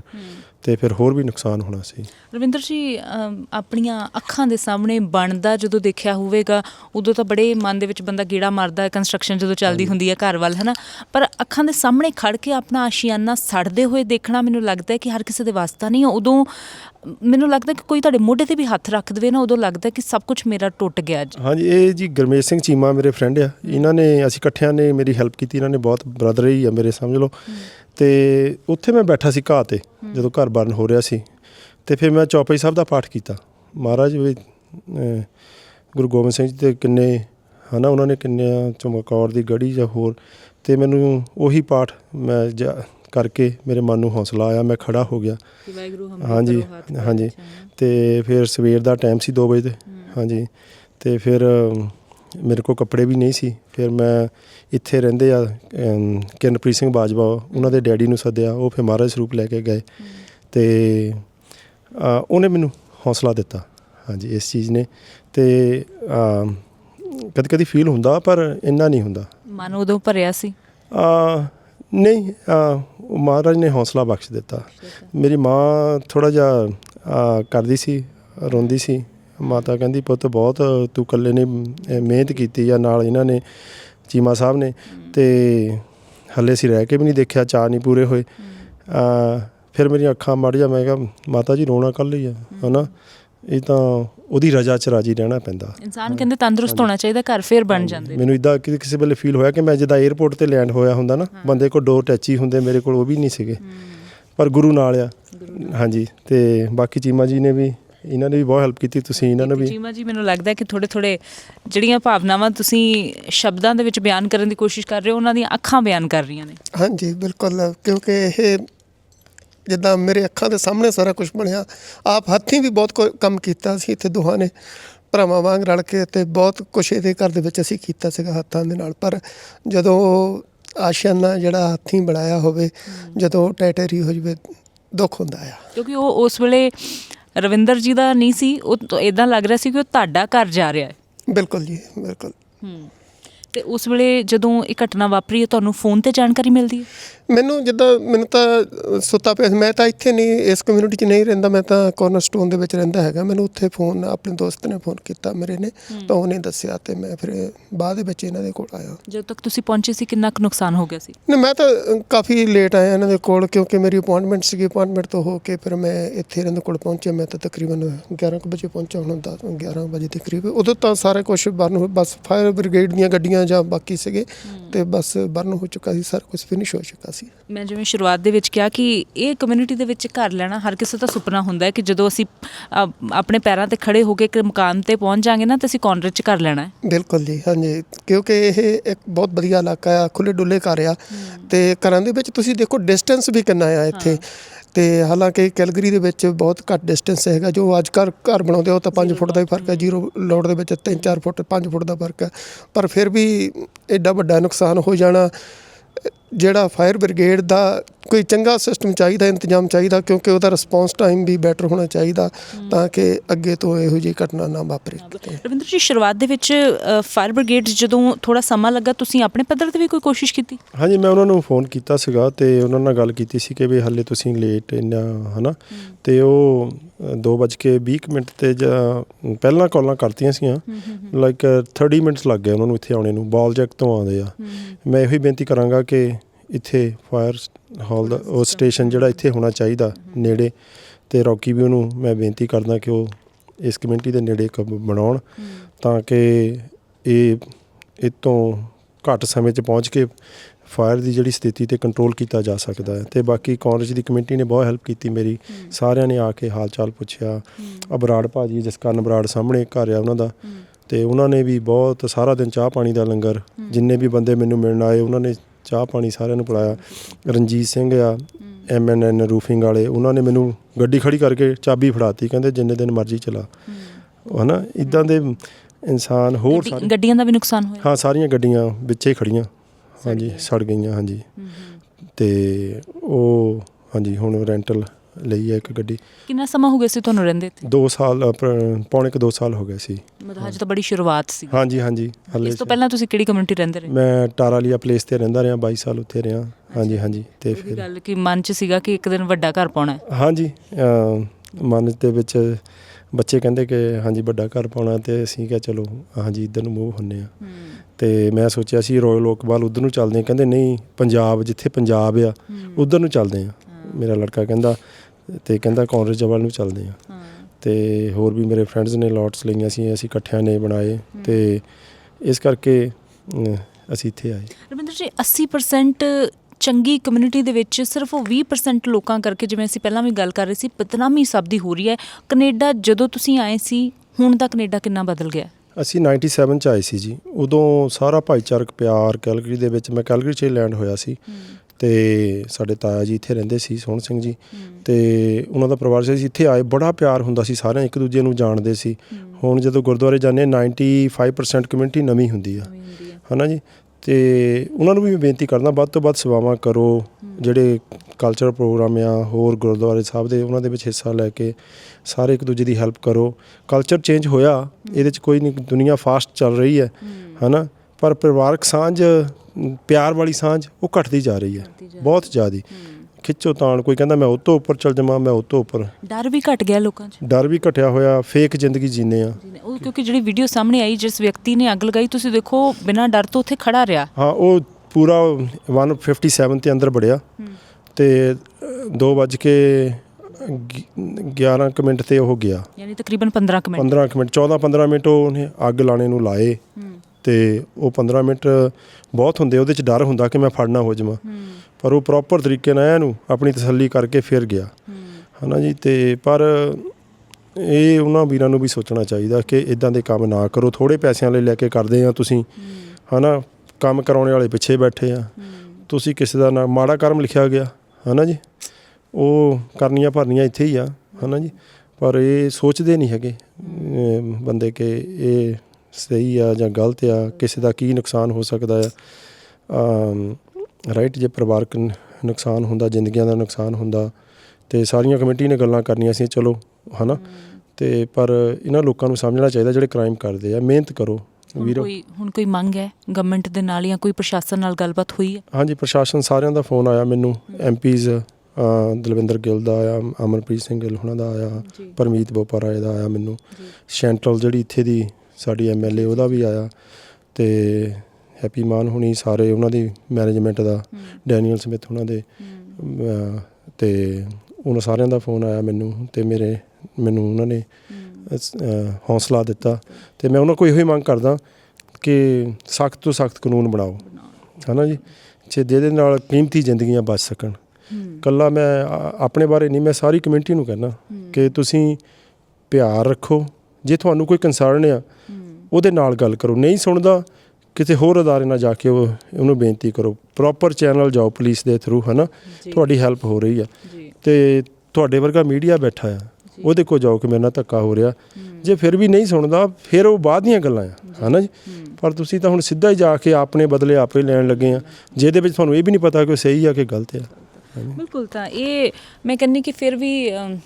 ਤੇ ਫਿਰ ਹੋਰ ਵੀ ਨੁਕਸਾਨ ਹੋਣਾ ਸੀ। ਰਵਿੰਦਰ ਜੀ ਅਮ, ਆਪਣੀਆਂ ਅੱਖਾਂ ਦੇ ਸਾਹਮਣੇ ਬਣਦਾ ਜਦੋਂ ਦੇਖਿਆ ਹੋਵੇਗਾ ਉਦੋਂ ਤਾਂ ਬੜੇ ਮਨ ਦੇ ਵਿੱਚ ਬੰਦਾ ਗੇੜਾ ਮਾਰਦਾ ਹੈ ਕੰਸਟਰਕਸ਼ਨ ਜਦੋਂ ਚੱਲਦੀ ਹੁੰਦੀ ਹੈ ਘਰ ਵੱਲ ਹਨਾ? ਪਰ ਅੱਖਾਂ ਦੇ ਸਾਹਮਣੇ ਖੜ ਕੇ ਆਪਣਾ ਆਸ਼ੀਆਨਾ ਸੜਦੇ ਹੋਏ ਦੇਖਣਾ ਮੈਨੂੰ ਲੱਗਦਾ ਹੈ ਕਿ ਹਰ ਕਿਸੇ ਦੇ ਵਾਸਤਾ ਨਹੀਂ ਹੈ। ਉਦੋਂ ਅਮ, ਮੈਨੂੰ ਲੱਗਦਾ ਕਿ ਕੋਈ ਤੁਹਾਡੇ ਮੋਢੇ ਤੇ ਵੀ ਹੱਥ ਰੱਖ ਦੇਵੇ ਨਾ ਉਦੋਂ ਲੱਗਦਾ ਕਿ ਸਭ ਕੁਝ ਮੇਰਾ ਟੁੱਟ ਗਿਆ ਅੱਜ। ਹਾਂਜੀ ਇਹ ਜੀ ਗਰਮੇਸ਼ ਸਿੰਘ ਚੀਮਾ ਮੇਰੇ ਫਰੈਂਡ ਆ। ਇਹਨਾਂ ਨੇ ਅਸੀਂ ਇਕੱਠਿਆਂ ਨੇ ਮੇਰੀ ਹੈਲਪ ਕੀਤੀ ਇਹਨਾਂ ਨੇ ਬਹੁਤ ਬ੍ਰਦਰ ਹੀ ਆ ਮੇਰੇ ਸਮਝ ਲਓ। ਤੇ ਉੱਥੇ ਮੈਂ ਬੈਠਾ ਸੀ ਘਾਹ ਤੇ ਜਦੋਂ ਘਰ ਬਰਨ ਹੋ ਰਿਹਾ ਸੀ। ਤੇ ਫਿਰ ਮੈਂ ਚੌਪਈ ਸਾਹਿਬ ਦਾ ਪਾਠ ਕੀਤਾ। ਮਹਾਰਾਜ ਵੀ ਅਹ, ਗੁਰੂ ਗੋਬਿੰਦ ਸਿੰਘ ਜੀ ਦੇ ਕਿੰਨੇ ਹਨਾ ਉਹਨਾਂ ਨੇ ਕਿੰਨੇ ਚਮਕੌਰ ਦੀ ਗੜੀ ਜਾਂ ਹੋਰ ਤੇ ਮੈਨੂੰ ਉਹੀ ਪਾਠ ਮੈਂ ਜਾ- ਕਰਕੇ ਮੇਰੇ ਮਨ ਨੂੰ ਹੌਸਲਾ ਆਇਆ ਮੈਂ ਖੜਾ ਹੋ ਗਿਆ। ਕਿ ਵਾਹਿਗੁਰੂ ਹਾਂਜੀ ਹਾਂਜੀ। ਤੇ ਫਿਰ ਸਵੇਰ ਦਾ ਟਾਈਮ ਸੀ 2 ਵਜੇ ਦੇ ਹਾਂਜੀ। ਤੇ ਫਿਰ ਅਮ, ਮੇਰੇ ਕੋਲ ਕੱਪੜੇ ਵੀ ਨਹੀਂ ਸੀ। ਫਿਰ ਮੈਂ ਇੱਥੇ ਰਹਿੰਦੇ ਆ ਕਿਰਨਪ੍ਰੀਤ ਸਿੰਘ ਬਾਜਵਾ ਉਹਨਾਂ ਦੇ ਡੈਡੀ ਨੂੰ ਸੱਦਿਆ। ਉਹ ਫਿਰ ਮਹਾਰਾਜ ਸਰੂਪ ਲੈ ਕੇ ਗਏ। ਤੇ ਉਹਨੇ ਮੈਨੂੰ ਹੌਸਲਾ ਦਿੱਤਾ। ਹਾਂਜੀ ਇਸ ਚੀਜ਼ ਨੇ। ਤੇ ਕਦੇ ਕਦੇ ਫੀਲ ਹੁੰਦਾ ਪਰ ਇੰਨਾ ਨਹੀਂ ਹੁੰਦਾ। ਮਨ ਉਦੋਂ ਭਰਿਆ ਸੀ? ਆ ਨਹੀਂ ਮਹਾਰਾਜ ਨੇ ਹੌਸਲਾ ਬਖਸ਼ ਦਿੱਤਾ। ਮੇਰੀ ਮਾਂ ਥੋੜਾ ਜਿਹਾ ਕਰਦੀ ਸੀ ਰੋਂਦੀ ਸੀ। ਮਾਤਾ ਕਹਿੰਦੀ ਪੁੱਤ ਬਹੁਤ ਤੂੰ ਇਕੱਲੇ ਨੇ ਅਹ, ਮਿਹਨਤ ਕੀਤੀ ਆ ਨਾਲ ਇਹਨਾਂ ਨੇ ਚੀਮਾ ਸਾਹਿਬ ਨੇ। ਤੇ ਹੱਲੇ ਸੀ ਰਹਿ ਕੇ ਵੀ ਨਹੀਂ ਦੇਖਿਆ ਚਾਹ ਨਹੀਂ ਪੂਰੇ ਹੋਏ। ਆ ਫਿਰ ਮੇਰੀਆਂ ਅੱਖਾਂ ਮੜ ਜਾ ਮੈਂ ਕਿਹਾ ਮਾਤਾ ਜੀ ਰੋਣਾ ਕੱਲ ਹੀ ਆ ਹਨਾ? ਇਹ ਤਾਂ ਉਹਦੀ ਰਜਾ ਚ ਰਾਜੀ ਰਹਿਣਾ ਪੈਂਦਾ। ਇਨਸਾਨ ਕਹਿੰਦੇ ਤੰਦਰੁਸਤ ਹੋਣਾ ਚਾਹੀਦਾ ਘਰ ਫੇਰ ਬਣ ਜਾਂਦੇ। ਨੇ। ਮੈਨੂੰ ਇਦਾਂ ਕਿ ਕਿਸੇ ਵੇਲੇ ਫੀਲ ਹੋਇਆ ਕਿ ਮੈਂ ਜਦਾਂ 에어ਪੋਰਟ ਤੇ ਲੈਂਡ ਹੋਇਆ ਹੁੰਦਾ ਨਾ ਬੰਦੇ ਕੋਲ ਦੋ ਟੈਚੀ ਹੁੰਦੇ ਮੇਰੇ ਕੋਲ ਉਹ ਵੀ ਨਹੀਂ ਸੀਗੇ। ਪਰ ਗੁਰੂ ਨਾਲ ਆ। ਹਾਂਜੀ। ਤੇ ਬਾਕੀ ਚੀਮਾ ਜੀ ਨੇ ਵੀ ਇਹਨਾਂ ਨੇ ਵੀ ਬਹੁਤ ਹੈਲਪ ਕੀਤੀ ਤੁਸੀਂ ਇਹਨਾਂ ਨੇ ਵੀ। ਚੀਮਾ ਜੀ ਮੈਨੂੰ ਲੱਗਦਾ ਕਿ ਥੋੜੇ ਥੋੜੇ ਜਿਹੜੀਆਂ ਭਾਵਨਾਵਾਂ ਤੁਸੀਂ ਸ਼ਬਦਾਂ ਦੇ ਵਿੱਚ ਬਿਆਨ ਕਰਨ ਦੀ ਕੋਸ਼ਿਸ਼ ਕਰ ਰਹੇ ਹੋ ਉਹਨਾਂ ਦੀਆਂ ਅੱਖਾਂ ਬਿਆਨ ਕਰ ਰਹੀਆਂ ਨੇ। ਹਾਂਜੀ ਬਿਲਕੁਲ ਕਿਉਂਕਿ ਇਹ ਜਿੱਦਾਂ ਮੇਰੇ ਅੱਖਾਂ ਦੇ ਸਾਹਮਣੇ ਸਾਰਾ ਕੁਝ ਬਣਿਆ ਆਪ ਹੱਥੀਂ ਵੀ ਬਹੁਤ ਕੰਮ ਕੀਤਾ ਸੀ ਇੱਥੇ ਦੋਹਾਂ ਨੇ ਭਰਾਵਾਂ ਵਾਂਗ ਰਲ ਕੇ ਤੇ ਬਹੁਤ ਕੁਛ ਇਹਦੇ ਘਰ ਦੇ ਵਿੱਚ ਅਸੀਂ ਕੀਤਾ ਸੀਗਾ ਹੱਥਾਂ ਦੇ ਨਾਲ। ਪਰ ਜਦੋਂ ਆਸ਼ਿਆਨਾ ਜਿਹੜਾ ਹੱਥੀਂ ਬਣਾਇਆ ਹੋਵੇ ਜਦੋਂ ਟੈਟਰੀ ਹੋ ਜਵੇ ਦੁੱਖ ਹੁੰਦਾ ਆ। ਕਿਉਂਕਿ ਉਹ ਉਸ ਵੇਲੇ ਰਵਿੰਦਰ ਜੀ ਦਾ ਨਹੀਂ ਸੀ ਉਹ ਇਦਾਂ ਲੱਗ ਰਿਹਾ ਸੀ ਕਿ ਉਹ ਤੁਹਾਡਾ ਘਰ ਜਾ ਰਿਹਾ ਹੈ। ਬਿਲਕੁਲ ਜੀ ਬਿਲਕੁਲ। ਤੇ ਉਸ ਵੇਲੇ ਜਦੋਂ ਇਹ ਘਟਨਾ ਵਾਪਰੀ ਹੈ ਤੁਹਾਨੂੰ ਫੋਨ ਤੇ ਜਾਣਕਾਰੀ ਮਿਲਦੀ ਹੈ? ਮੈਨੂੰ ਜਿੱਦਾਂ ਮੈਨੂੰ ਤਾਂ ਸੁੱਤਾ ਪਿਆ। ਮੈਂ ਤਾਂ ਇੱਥੇ ਨਹੀਂ ਇਸ ਕਮਿਊਨਿਟੀ 'ਚ ਨਹੀਂ ਰਹਿੰਦਾ। ਮੈਂ ਤਾਂ ਕਾਰਨਰਸਟੋਨ ਦੇ ਵਿੱਚ ਰਹਿੰਦਾ ਹੈਗਾ। ਮੈਨੂੰ ਉੱਥੇ ਫੋਨ ਆਪਣੇ ਦੋਸਤ ਨੇ ਫੋਨ ਕੀਤਾ ਮੇਰੇ ਨੇ। ਤਾਂ ਉਹਨੇ ਦੱਸਿਆ ਤੇ ਮੈਂ ਫਿਰ ਬਾਅਦ ਦੇ ਵਿੱਚ ਇਹਨਾਂ ਦੇ ਕੋਲ ਆਇਆ। ਜਦੋਂ ਤੱਕ ਤੁਸੀਂ ਪਹੁੰਚੇ ਸੀ ਕਿੰਨਾ ਕੁ ਨੁਕਸਾਨ ਹੋ ਗਿਆ ਸੀ? ਨਹੀਂ ਮੈਂ ਤਾਂ ਕਾਫੀ ਲੇਟ ਆਇਆ ਇਹਨਾਂ ਦੇ ਕੋਲ ਕਿਉਂਕਿ ਮੇਰੀ ਅਪਾਇੰਟਮੈਂਟ ਸੀਗੀ। ਅਪਾਇੰਟਮੈਂਟ ਤੋਂ ਹੋ ਕੇ ਫਿਰ ਮੈਂ ਇੱਥੇ ਇਹਨਾਂ ਦੇ ਕੋਲ ਪਹੁੰਚਿਆ। ਮੈਂ ਤਾਂ ਤਕਰੀਬਨ 11 ਕੁ ਵਜੇ ਪਹੁੰਚਾ ਹੁਣ 10 11 ਵਜੇ ਦੇ ਕਰੀਬ। ਉਦੋਂ ਤਾਂ ਸਾਰਾ ਕੁਝ ਬਰਨ ਹੋ ਬਸ ਫਾਇਰ ਬ੍ਰਿਗੇਡ ਦੀਆਂ ਗੱਡੀਆਂ ਜਾਂ ਬਾਕੀ ਸੀਗੇ। ਤੇ ਬਸ ਬਰਨ ਹੋ ਚੁੱਕਾ ਸੀ ਸਾਰਾ ਕੁਝ ਫਿਨਿਸ਼ ਹੋ ਚੁੱਕਾ ਸੀ। ਮੈਂ ਜਿਵੇਂ ਸ਼ੁਰੂਆਤ ਦੇ ਵਿੱਚ ਕਿਹਾ ਕਿ ਇਹ ਕਮਿਊਨਿਟੀ ਦੇ ਵਿੱਚ ਘਰ ਲੈਣਾ ਹਰ ਕਿਸੇ ਦਾ ਸੁਪਨਾ ਹੁੰਦਾ ਹੈ ਕਿ ਜਦੋਂ ਅਸੀਂ ਅ, ਆਪਣੇ ਪੈਰਾਂ ਤੇ ਖੜੇ ਹੋ ਕੇ ਇੱਕ ਮਕਾਨ ਤੇ ਪਹੁੰਚ ਜਾਾਂਗੇ ਨਾ ਤਾਂ ਅਸੀਂ ਕਾਰਨਰ 'ਚ ਘਰ ਲੈਣਾ ਹੈ। ਬਿਲਕੁਲ ਜੀ ਹਾਂਜੀ। ਕਿਉਂਕਿ ਇਹ ਇੱਕ ਬਹੁਤ ਵਧੀਆ ਇਲਾਕਾ ਆ ਖੁੱਲੇ ਡੁੱਲੇ ਘਰ ਆ। ਤੇ ਘਰਾਂ ਦੇ ਵਿੱਚ ਤੁਸੀਂ ਦੇਖੋ ਡਿਸਟੈਂਸ ਵੀ ਕਿੰਨਾ ਆ ਇੱਥੇ। ਤੇ ਹਾਲਾਂਕਿ ਕੈਲਗਰੀ ਦੇ ਵਿੱਚ ਬਹੁਤ ਘੱਟ ਡਿਸਟੈਂਸ ਹੈਗਾ ਜੋ ਅੱਜ ਕੱਲ੍ਹ ਘਰ ਬਣਾਉਂਦੇ ਆ, ਉਹ ਤਾਂ 5 ਫੁੱਟ ਦਾ ਹੀ ਫ਼ਰਕ ਹੈ। ਜ਼ੀਰੋ ਲੋਡ ਦੇ ਵਿੱਚ 3-4 ਫੁੱਟ 5 ਫੁੱਟ ਦਾ ਫ਼ਰਕ ਹੈ। ਪਰ ਫਿਰ ਵੀ ਐਡਾ ਵੱਡਾ ਨੁਕਸਾਨ ਹੋ ਜਾਣਾ। ਜਿਹੜਾ ਫਾਇਰ ਬ੍ਰਿਗੇਡ ਦਾ ਕੋਈ ਚੰਗਾ ਸਿਸਟਮ ਚਾਹੀਦਾ ਇੰਤਜ਼ਾਮ ਚਾਹੀਦਾ ਕਿਉਂਕਿ ਉਹਦਾ ਰਿਸਪੌਂਸ ਟਾਈਮ ਵੀ ਬੈਟਰ ਹੋਣਾ ਚਾਹੀਦਾ ਤਾਂ ਕਿ ਅੱਗੇ ਤੋਂ ਇਹੋ ਜਿਹੀ ਘਟਨਾ ਨਾ ਵਾਪਰੇ। ਰਵਿੰਦਰ ਜੀ ਸ਼ੁਰੂਆਤ ਦੇ ਵਿੱਚ ਫਾਇਰ ਬ੍ਰਿਗੇਡ ਜਦੋਂ ਥੋੜਾ ਸਮਾਂ ਲੱਗਾ ਤੁਸੀਂ ਆਪਣੇ ਪੱਧਰ ਤੇ ਵੀ ਕੋਈ ਕੋਸ਼ਿਸ਼ ਕੀਤੀ? ਹਾਂਜੀ ਮੈਂ ਉਹਨਾਂ ਨੂੰ ਫੋਨ ਕੀਤਾ ਸੀਗਾ ਤੇ ਉਹਨਾਂ ਨਾਲ ਗੱਲ ਕੀਤੀ ਸੀ ਕਿ ਵੀ ਹਾਲੇ ਤੁਸੀਂ ਲੇਟ ਇੰਨਾ ਹਨਾ? ਤੇ ਉਹ 2:20 ਮਿੰਟ ਤੇ ਜਾਂ ਪਹਿਲਾਂ ਕਾਲਾਂ ਕਰਤੀਆਂ ਸੀਆਂ। ਲਾਈਕ 30 ਮਿੰਟਸ ਲੱਗ ਗਏ ਉਹਨਾਂ ਨੂੰ ਇੱਥੇ ਆਉਣੇ ਨੂੰ। ਬਾਲ ਜੈਕ ਤੋਂ ਆਉਂਦੇ ਆ। ਮੈਂ ਇਹੋ ਹੀ ਬੇਨਤੀ ਕਰਾਂਗਾ ਕਿ ਇੱਥੇ ਫਾਇਰ ਹਾਲ ਦਾ ਉਹ ਸਟੇਸ਼ਨ ਜਿਹੜਾ ਇੱਥੇ ਹੋਣਾ ਚਾਹੀਦਾ ਨੇੜੇ ਤੇ ਰੌਕੀ ਵੀ ਉਹਨੂੰ ਮੈਂ ਬੇਨਤੀ ਕਰਦਾ ਕਿ ਉਹ ਇਸ ਕਮਿਊਨਿਟੀ ਦੇ ਨੇੜੇ ਇੱਕ ਬਣਾਉਣ ਤਾਂ ਕਿ ਇਹ ਇਹ ਤੋਂ ਘੱਟ ਸਮੇਂ 'ਚ ਪਹੁੰਚ ਕੇ ਫਾਇਰ ਦੀ ਜਿਹੜੀ ਸਥਿਤੀ ਤੇ ਕੰਟਰੋਲ ਕੀਤਾ ਜਾ ਸਕਦਾ ਹੈ। ਤੇ ਬਾਕੀ ਕਾਂਗਰਸ ਦੀ ਕਮੇਟੀ ਨੇ ਬਹੁਤ ਹੈਲਪ ਕੀਤੀ ਮੇਰੀ ਸਾਰਿਆਂ ਨੇ ਆ ਕੇ ਹਾਲ ਚਾਲ ਪੁੱਛਿਆ ਅਬਰਾੜ ਭਾਜੀ ਜਿਸ ਕਾਰਨ ਬਰਾੜ ਸਾਹਮਣੇ ਘਰ ਆ ਉਹਨਾਂ ਦਾ ਤੇ ਉਹਨਾਂ ਨੇ ਵੀ ਬਹੁਤ ਸਾਰਾ ਦਿਨ ਚਾਹ ਪਾਣੀ ਦਾ ਲੰਗਰ ਜਿੰਨੇ ਵੀ ਬੰਦੇ ਮੈਨੂੰ ਮਿਲਣ ਆਏ ਉਹਨਾਂ ਨੇ ਚਾਹ ਪਾਣੀ ਸਾਰਿਆਂ ਨੂੰ ਪਿਲਾਇਆ। ਰਣਜੀਤ ਸਿੰਘ ਆ ਐਮਐਨਐਨ ਰੂਫਿੰਗ ਵਾਲੇ ਉਹਨਾਂ ਨੇ ਮੈਨੂੰ ਗੱਡੀ ਖੜੀ ਕਰਕੇ ਚਾਬੀ ਫੜਾਤੀ ਕਹਿੰਦੇ ਜਿੰਨੇ ਦਿਨ ਮਰਜ਼ੀ ਚਲਾ। ਹਨਾ ਇਦਾਂ ਦੇ ਇਨਸਾਨ ਹੋਰ ਸਾਰੇ ਗੱਡੀਆਂ ਦਾ ਵੀ ਨੁਕਸਾਨ ਹੋਇਆ। ਹਾਂ ਸਾਰੀਆਂ ਗੱਡੀਆਂ ਵਿੱਚੇ ਖੜੀਆਂ। ਹਾਂਜੀ ਸੜ ਗਈਆਂ ਹਾਂਜੀ। ਤੇ ਉਹ ਹਾਂਜੀ ਹੁਣ ਰੈਂਟਲ ਲਈ ਹੈ ਇੱਕ ਗੱਡੀ। ਕਿੰਨਾ ਸਮਾਂ ਹੋ ਗਿਆ ਸੀ ਤੁਹਾਨੂੰ ਰਹਿੰਦੇ ਇੱਥੇ? 2 ਸਾਲ ਪੌਣੇ ਕੁ 2 ਸਾਲ ਹੋ ਗਏ ਸੀ। ਮਤਲਬ ਹਜੇ ਤਾਂ ਬੜੀ ਸ਼ੁਰੂਆਤ ਸੀ। ਹਾਂਜੀ ਹਾਂਜੀ ਹਲੇ ਇਸ ਤੋਂ ਪਹਿਲਾਂ ਤੁਸੀਂ ਕਿਹੜੀ ਕਮਿਊਨਿਟੀ ਰਹਿੰਦੇ ਰਹੇ? ਮੈਂ ਟਾਰਾਲੀਆ ਪਲੇਸ ਤੇ ਰਹਿੰਦਾ ਰਿਹਾ 22 ਸਾਲ ਉੱਥੇ ਰਿਹਾ। ਹਾਂਜੀ ਹਾਂਜੀ ਤੇ ਇਹ ਫਿਰ ਗੱਲ ਕਿ ਮਨ 'ਚ ਸੀਗਾ ਕਿ ਇੱਕ ਦਿਨ ਵੱਡਾ ਘਰ ਪਾਉਣਾ ਹੈ। ਹਾਂਜੀ ਮਨ ਦੇ ਵਿੱਚ ਬੱਚੇ ਕਹਿੰਦੇ ਕਿ ਹਾਂਜੀ ਵੱਡਾ ਘਰ ਪਾਉਣਾ ਤੇ ਅਸੀਂ ਕਿਹਾ ਚਲੋ ਹਾਂਜੀ ਇੱਧਰ ਨੂੰ ਮੂਵ ਹੁੰਨੇ ਆ ਤੇ ਮੈਂ ਸੋਚਿਆ ਸੀ ਰਾਇਲ ਓਕਬਾਲ ਉਧਰ ਨੂੰ ਚੱਲਦੇ ਆ ਕਹਿੰਦੇ ਨਹੀਂ ਪੰਜਾਬ ਜਿੱਥੇ ਪੰਜਾਬ ਆ ਉਧਰ ਨੂੰ ਚੱਲਦੇ ਆ ਮੇਰਾ ਲੜਕਾ ਕਹਿੰਦਾ ਤੇ ਕਹਿੰਦਾ ਕਾਂਗਰਸ ਵੱਲ ਨੂੰ ਚੱਲਦੇ ਆ ਹਾਂ। ਤੇ ਹੋਰ ਵੀ ਮੇਰੇ ਫਰੈਂਡਸ ਨੇ ਲੋਟਸ ਲਈਆਂ ਸੀ ਅਸੀਂ ਇਕੱਠਿਆਂ ਨੇ ਬਣਾਏ। ਤੇ ਇਸ ਕਰਕੇ ਅਸੀਂ ਇੱਥੇ ਆਏ। ਰਵਿੰਦਰ ਜੀ 80% ਚੰਗੀ ਕਮਿਊਨਿਟੀ ਦੇ ਵਿੱਚ ਸਿਰਫ ਉਹ 20% ਲੋਕਾਂ ਕਰਕੇ ਜਿਵੇਂ ਅਸੀਂ ਪਹਿਲਾਂ ਵੀ ਗੱਲ ਕਰ ਰਹੇ ਸੀ ਬਦਨਾਮੀ ਸਭ ਦੀ ਹੋ ਰਹੀ ਹੈ। ਕੈਨੇਡਾ ਜਦੋਂ ਤੁਸੀਂ ਆਏ ਸੀ ਹੁਣ ਦਾ ਕੈਨੇਡਾ ਕਿੰਨਾ ਬਦਲ ਗਿਆ? ਅਸੀਂ 97 ਚ ਆਏ ਸੀ ਜੀ। ਉਦੋਂ ਸਾਰਾ ਭਾਈਚਾਰਕ ਪਿਆਰ ਕੈਲਗਰੀ ਦੇ ਵਿੱਚ ਮੈਂ ਕੈਲਗਰੀ 'ਚ ਲੈਂਡ ਹੋਇਆ ਸੀ। ਤੇ ਸਾਡੇ ਤਾਇਆ ਜੀ ਇੱਥੇ ਰਹਿੰਦੇ ਸੀ ਸੋਹਣ ਸਿੰਘ ਜੀ। ਤੇ ਉਹਨਾਂ ਦਾ ਪਰਿਵਾਰ ਸੀ ਇੱਥੇ ਆਏ ਬੜਾ ਪਿਆਰ ਹੁੰਦਾ ਸੀ ਸਾਰਿਆਂ ਇੱਕ ਦੂਜੇ ਨੂੰ ਜਾਣਦੇ ਸੀ। ਹੁਣ ਜਦੋਂ ਗੁਰਦੁਆਰੇ ਜਾਂਦੇ 95% ਕਮਿਊਨਿਟੀ ਨਵੀਂ ਹੁੰਦੀ ਆ। ਹਨਾ ਜੀ? ਤੇ ਉਹਨਾਂ ਨੂੰ ਵੀ ਮੈਂ ਬੇਨਤੀ ਕਰਦਾ ਵੱਧ ਤੋਂ ਵੱਧ ਸੇਵਾਵਾਂ ਕਰੋ। ਜਿਹੜੇ ਕਲਚਰਲ ਪ੍ਰੋਗਰਾਮ ਆ ਹੋਰ ਗੁਰਦੁਆਰੇ ਸਾਹਿਬ ਦੇ ਉਹਨਾਂ ਦੇ ਵਿੱਚ ਹਿੱਸਾ ਲੈ ਕੇ ਸਾਰੇ ਇੱਕ ਦੂਜੇ ਦੀ ਹੈਲਪ ਕਰੋ। ਕਲਚਰ ਚੇਂਜ ਹੋਇਆ ਇਹਦੇ ਚ ਕੋਈ ਨਹੀਂ ਦੁਨੀਆ ਫਾਸਟ ਚੱਲ ਰਹੀ ਹੈ। ਹਨਾ? ਪਰ ਪਰਿਵਾਰਕ ਸਾਂਝ ਪਿਆਰ ਵਾਲੀ ਸਾਂਝ ਉਹ ਘਟਦੀ ਜਾ ਰਹੀ ਹੈ। ਬਹੁਤ ਜ਼ਿਆਦੀ। ਖਿੱਚੋ ਤਾਣ ਕੋਈ ਕਹਿੰਦਾ ਮੈਂ ਉਹ ਤੋਂ ਉੱਪਰ ਚੱਲ ਜਾਵਾਂ ਮੈਂ ਉਹ ਤੋਂ ਉੱਪਰ। ਡਰ ਵੀ ਘਟ ਗਿਆ ਲੋਕਾਂ 'ਚ। ਡਰ ਵੀ ਘਟਿਆ ਹੋਇਆ ਫੇਕ ਜ਼ਿੰਦਗੀ ਜੀਨੇ ਆ। ਉਹ ਕਿਉਂਕਿ ਜਿਹੜੀ ਵੀਡੀਓ ਸਾਹਮਣੇ ਆਈ ਜਿਸ ਵਿਅਕਤੀ ਨੇ ਅੱਗ ਲਗਾਈ ਤੁਸੀਂ ਦੇਖੋ ਬਿਨਾਂ ਡਰ ਤੋਂ ਉੱਥੇ ਖੜਾ ਰਿਹਾ। ਹਾਂ ਉਹ ਪੂਰਾ 157 ਤੇ ਅੰਦਰ ਵੜਿਆ। ਤੇ 2 ਵੱਜ ਕੇ 11 ਕੁ ਮਿੰਟ ਤੇ ਉਹ ਗਿਆ। ਯਾਨੀ ਤਕਰੀਬਨ 15 ਕੁ ਮਿੰਟ। 15 ਕੁ ਮਿੰਟ 14 15 ਮਿੰਟ ਉਹਨੇ ਅੱਗ ਲਾਣੇ ਨੂੰ ਲਾਏ। ਤੇ ਉਹ 15 ਮਿੰਟ ਬਹੁਤ ਹੁੰਦੇ ਉਹਦੇ ਚ ਡਰ ਹੁੰਦਾ ਕਿ ਮੈਂ ਫੜਨਾ ਹੋ ਜਾਵਾਂ। ਪਰ ਉਹ ਪ੍ਰੋਪਰ ਤਰੀਕੇ ਨਾਲ ਇਹਨੂੰ ਆਪਣੀ ਤਸੱਲੀ ਕਰਕੇ ਫਿਰ ਗਿਆ। ਹਨਾ ਜੀ? ਤੇ ਪਰ ਇਹ ਉਹਨਾਂ ਵੀਰਾਂ ਨੂੰ ਵੀ ਸੋਚਣਾ ਚਾਹੀਦਾ ਕਿ ਇਦਾਂ ਦੇ ਕੰਮ ਨਾ ਕਰੋ। ਥੋੜੇ ਪੈਸਿਆਂ ਲਈ ਲੈ ਕੇ ਕਰਦੇ ਆ ਤੁਸੀਂ। ਹਨਾ? ਕੰਮ ਕਰਾਉਣੇ ਵਾਲੇ ਪਿੱਛੇ ਬੈਠੇ ਆ। ਤੁਸੀਂ ਕਿਸੇ ਦਾ ਨਾ ਮਾੜਾ ਕਰਮ ਲਿਖਿਆ ਗਿਆ। ਹਨਾ ਜੀ? ਉਹ ਕਰਨੀਆਂ ਭਰਨੀਆਂ ਇੱਥੇ ਹੀ ਆ। ਹਨਾ ਜੀ? ਪਰ ਇਹ ਸੋਚਦੇ ਨਹੀਂ ਹੈਗੇ ਬੰਦੇ ਕਿ ਇਹ ਸਹੀ ਆ ਜਾਂ ਗਲਤ ਆ ਕਿਸੇ ਦਾ ਕੀ ਨੁਕਸਾਨ ਹੋ ਸਕਦਾ ਆ। ਰਾਈਟ ਜੇ ਪਰਿਵਾਰਕ ਨੁਕਸਾਨ ਹੁੰਦਾ ਜ਼ਿੰਦਗੀਆਂ ਦਾ ਨੁਕਸਾਨ ਹੁੰਦਾ ਤੇ ਸਾਰੀਆਂ ਕਮੇਟੀ ਨੇ ਗੱਲਾਂ ਕਰਨੀਆਂ ਸੀ ਚਲੋ ਹਨਾ? ਤੇ ਪਰ ਇਹਨਾਂ ਲੋਕਾਂ ਨੂੰ ਸਮਝਣਾ ਚਾਹੀਦਾ ਜਿਹੜੇ ਕ੍ਰਾਈਮ ਕਰਦੇ ਆ ਮਿਹਨਤ ਕਰੋ ਵੀਰੋ। ਕੋਈ ਹੁਣ ਕੋਈ ਮੰਗ ਹੈ ਗਵਰਨਮੈਂਟ ਦੇ ਨਾਲ ਜਾਂ ਕੋਈ ਪ੍ਰਸ਼ਾਸਨ ਨਾਲ ਗੱਲਬਾਤ ਹੋਈ ਹੈ? ਹਾਂਜੀ ਪ੍ਰਸ਼ਾਸਨ ਸਾਰਿਆਂ ਦਾ ਫੋਨ ਆਇਆ ਮੈਨੂੰ ਐਮਪੀਜ਼ ਦਲਵਿੰਦਰ ਗਿੱਲ ਦਾ ਆਇਆ ਅਮਰਪ੍ਰੀਤ ਸਿੰਘ ਗਿੱਲ ਉਹਨਾਂ ਦਾ ਆਇਆ ਪਰਮੀਤ ਬੋਪਾ ਰਾਏ ਦਾ ਆਇਆ ਮੈਨੂੰ। ਸੈਂਟਰਲ ਜਿਹੜੀ ਇੱਥੇ ਦੀ ਸਾਡੀ ਐਮਐਲਏ ਉਹਦਾ ਵੀ ਆਇਆ ਤੇ ਹੈਪੀ ਮਾਨ ਹੁਣੀ ਸਾਰੇ ਉਹਨਾਂ ਦੀ ਮੈਨੇਜਮੈਂਟ ਦਾ ਡੈਨੀਅਲ ਸਮਿਥ ਉਹਨਾਂ ਦੇ ਤੇ ਉਹਨਾਂ ਸਾਰਿਆਂ ਦਾ ਫੋਨ ਆਇਆ ਮੈਨੂੰ ਤੇ ਮੇਰੇ ਮੈਨੂੰ ਉਹਨਾਂ ਨੇ ਹੌਸਲਾ ਦਿੱਤਾ ਤੇ ਮੈਂ ਉਹਨਾਂ ਕੋਲ ਇਹੋ ਹੀ ਮੰਗ ਕਰਦਾ ਕਿ ਸਖਤ ਤੋਂ ਸਖਤ ਕਾਨੂੰਨ ਬਣਾਓ। ਹਨਾ ਜੀ? ਜੇ ਜਿਹਦੇ ਨਾਲ ਕੀਮਤੀ ਜ਼ਿੰਦਗੀਆਂ ਬਚ ਸਕਣ। ਕੱਲਾ ਮੈਂ ਆਪਣੇ ਬਾਰੇ ਨਹੀਂ ਮੈਂ ਸਾਰੀ ਕਮਿਊਨਿਟੀ ਨੂੰ ਕਹਿੰਦਾ ਕਿ ਤੁਸੀਂ ਪਿਆਰ ਰੱਖੋ ਜੇ ਤੁਹਾਨੂੰ ਕੋਈ ਕੰਸਰਨ ਆ ਉਹਦੇ ਨਾਲ ਗੱਲ ਕਰੋ। ਨਹੀਂ ਸੁਣਦਾ ਕਿਤੇ ਹੋਰ ਅਦਾਰੇ ਨਾਲ ਜਾ ਕੇ ਉਹ ਉਹਨੂੰ ਬੇਨਤੀ ਕਰੋ। ਪ੍ਰੋਪਰ ਚੈਨਲ ਜਾਓ ਪੁਲਿਸ ਦੇ ਥਰੂ ਹਨਾ। ਤੁਹਾਡੀ ਹੈਲਪ ਹੋ ਰਹੀ ਆ। ਤੇ ਤੁਹਾਡੇ ਵਰਗਾ ਮੀਡੀਆ ਬੈਠਾ ਆ। ਉਹਦੇ ਕੋਲ ਜਾਓ ਕਿ ਮੇਰੇ ਨਾਲ ਧੱਕਾ ਹੋ ਰਿਹਾ। ਜੇ ਫਿਰ ਵੀ ਨਹੀਂ ਸੁਣਦਾ ਫਿਰ ਉਹ ਬਾਅਦ ਦੀਆਂ ਗੱਲਾਂ ਆ ਹਨਾ ਜੀ? ਪਰ ਤੁਸੀਂ ਤਾਂ ਹੁਣ ਸਿੱਧਾ ਹੀ ਜਾ ਕੇ ਆਪਣੇ ਬਦਲੇ ਆਪੇ ਲੈਣ ਲੱਗੇ ਆ। ਜਿਹਦੇ ਵਿੱਚ ਤੁਹਾਨੂੰ ਇਹ ਵੀ ਨਹੀਂ ਪਤਾ ਕਿ ਉਹ ਸਹੀ ਆ ਕਿ ਗਲਤ ਆ। ਬਿਲਕੁਲ ਤਾਂ ਇਹ ਮੈਂ ਕਹਿੰਨੀ ਕਿ ਫਿਰ ਵੀ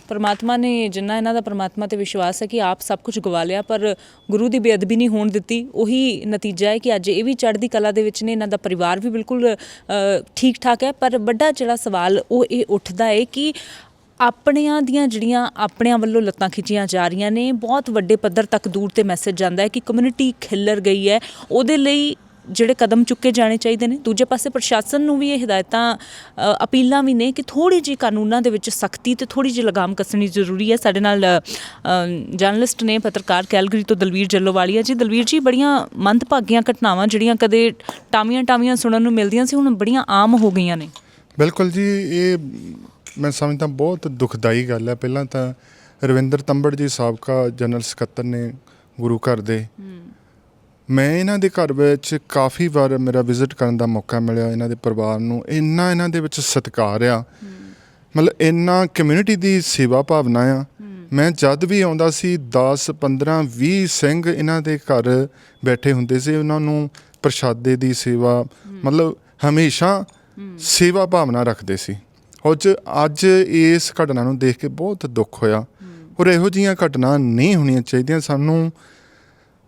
ਪਰਮਾਤਮਾ ਨੇ ਜਿੰਨਾ ਇਹਨਾਂ ਦਾ ਪਰਮਾਤਮਾ ਤੇ ਵਿਸ਼ਵਾਸ ਹੈ ਕਿ ਆਪ ਸਭ ਕੁਝ ਗਵਾ ਲਿਆ, ਪਰ ਗੁਰੂ ਦੀ ਬੇਅਦਬੀ ਨਹੀਂ ਹੋਣ ਦਿੱਤੀ। ਉਹੀ ਨਤੀਜਾ ਹੈ ਕਿ ਅੱਜ ਇਹ ਵੀ ਚੜ੍ਹਦੀ ਕਲਾ ਦੇ ਵਿੱਚ ਨੇ, ਇਹਨਾਂ ਦਾ ਪਰਿਵਾਰ ਵੀ ਬਿਲਕੁਲ ਠੀਕ ਠਾਕ ਹੈ। ਪਰ ਵੱਡਾ ਜਿਹੜਾ ਸਵਾਲ ਉਹ ਇਹ ਉੱਠਦਾ ਹੈ ਕਿ ਆਪਣਿਆਂ ਦੀਆਂ ਜਿਹੜੀਆਂ ਆਪਣਿਆਂ ਵੱਲੋਂ ਲੱਤਾਂ ਖਿੱਚੀਆਂ ਜਾ ਰਹੀਆਂ ਨੇ, ਬਹੁਤ ਵੱਡੇ ਪੱਧਰ ਤੱਕ ਦੂਰ ਤੇ ਮੈਸੇਜ ਜਾਂਦਾ ਹੈ ਕਿ ਕਮਿਊਨਿਟੀ ਖਿੱਲਰ ਗਈ ਹੈ। ਉਹਦੇ ਲਈ ਜਿਹੜੇ ਕਦਮ ਚੁੱਕੇ ਜਾਣੇ ਚਾਹੀਦੇ ਨੇ। ਦੂਜੇ ਪਾਸੇ ਪ੍ਰਸ਼ਾਸਨ ਨੂੰ ਵੀ ਇਹ ਹਦਾਇਤਾਂ ਅਪੀਲਾਂ ਵੀ ਨੇ ਕਿ ਥੋੜੀ ਜਿਹੀ ਕਾਨੂੰਨਾਂ ਦੇ ਵਿੱਚ ਸਖਤੀ ਤੇ ਥੋੜੀ ਜਿਹੀ ਲਗਾਮ ਕੱਸਣੀ ਜ਼ਰੂਰੀ ਹੈ। ਸਾਡੇ ਨਾਲ ਜਰਨਲਿਸਟ ਨੇ ਪੱਤਰਕਾਰ ਕੈਲਗਰੀ ਤੋਂ ਦਲਵੀਰ ਜੱਲੋਵਾਲੀਆ ਜੀ। ਦਲਵੀਰ ਜੀ ਬੜੀਆਂ ਮੰਦਭਾਗੀਆਂ ਘਟਨਾਵਾਂ ਜਿਹੜੀਆਂ ਕਦੇ ਟਾਵੀਆਂ ਸੁਣਨ ਨੂੰ ਮਿਲਦੀਆਂ ਸੀ ਹੁਣ ਬੜੀਆਂ ਆਮ ਹੋ ਗਈਆਂ ਨੇ। ਬਿਲਕੁਲ ਜੀ ਇਹ ਮੈਂ ਸਮਝਦਾ ਬਹੁਤ ਦੁਖਦਾਈ ਗੱਲ ਹੈ। ਪਹਿਲਾਂ ਤਾਂ ਰਵਿੰਦਰ ਤੰਬੜ ਜੀ ਸਾਬਕਾ ਜਨਰਲ ਸਕੱਤਰ ਨੇ ਗੁਰੂ ਘਰ ਦੇ ਮੈਂ ਇਹਨਾਂ ਦੇ ਘਰ ਵਿੱਚ ਕਾਫੀ ਵਾਰ ਮੇਰਾ ਵਿਜ਼ਿਟ ਕਰਨ ਦਾ ਮੌਕਾ ਮਿਲਿਆ, ਇਹਨਾਂ ਦੇ ਪਰਿਵਾਰ ਨੂੰ। ਇੰਨਾ ਇਹਨਾਂ ਦੇ ਵਿੱਚ ਸਤਿਕਾਰ ਆ। ਮਤਲਬ ਇੰਨਾ ਕਮਿਊਨਿਟੀ ਦੀ ਸੇਵਾ ਭਾਵਨਾ ਆ। ਮੈਂ ਜਦ ਵੀ ਆਉਂਦਾ ਸੀ 10 15 20 ਸਿੰਘ ਇਹਨਾਂ ਦੇ ਘਰ ਬੈਠੇ ਹੁੰਦੇ ਸੀ, ਉਹਨਾਂ ਨੂੰ ਪ੍ਰਸ਼ਾਦੇ ਦੀ ਸੇਵਾ, ਮਤਲਬ ਹਮੇਸ਼ਾ ਸੇਵਾ ਭਾਵਨਾ ਰੱਖਦੇ ਸੀ। ਉਹ 'ਚ ਅੱਜ ਇਸ ਘਟਨਾ ਨੂੰ ਦੇਖ ਕੇ ਬਹੁਤ ਦੁੱਖ ਹੋਇਆ। ਔਰ ਇਹੋ ਜਿਹੀਆਂ ਘਟਨਾ ਨਹੀਂ ਹੋਣੀਆਂ ਚਾਹੀਦੀਆਂ। ਸਾਨੂੰ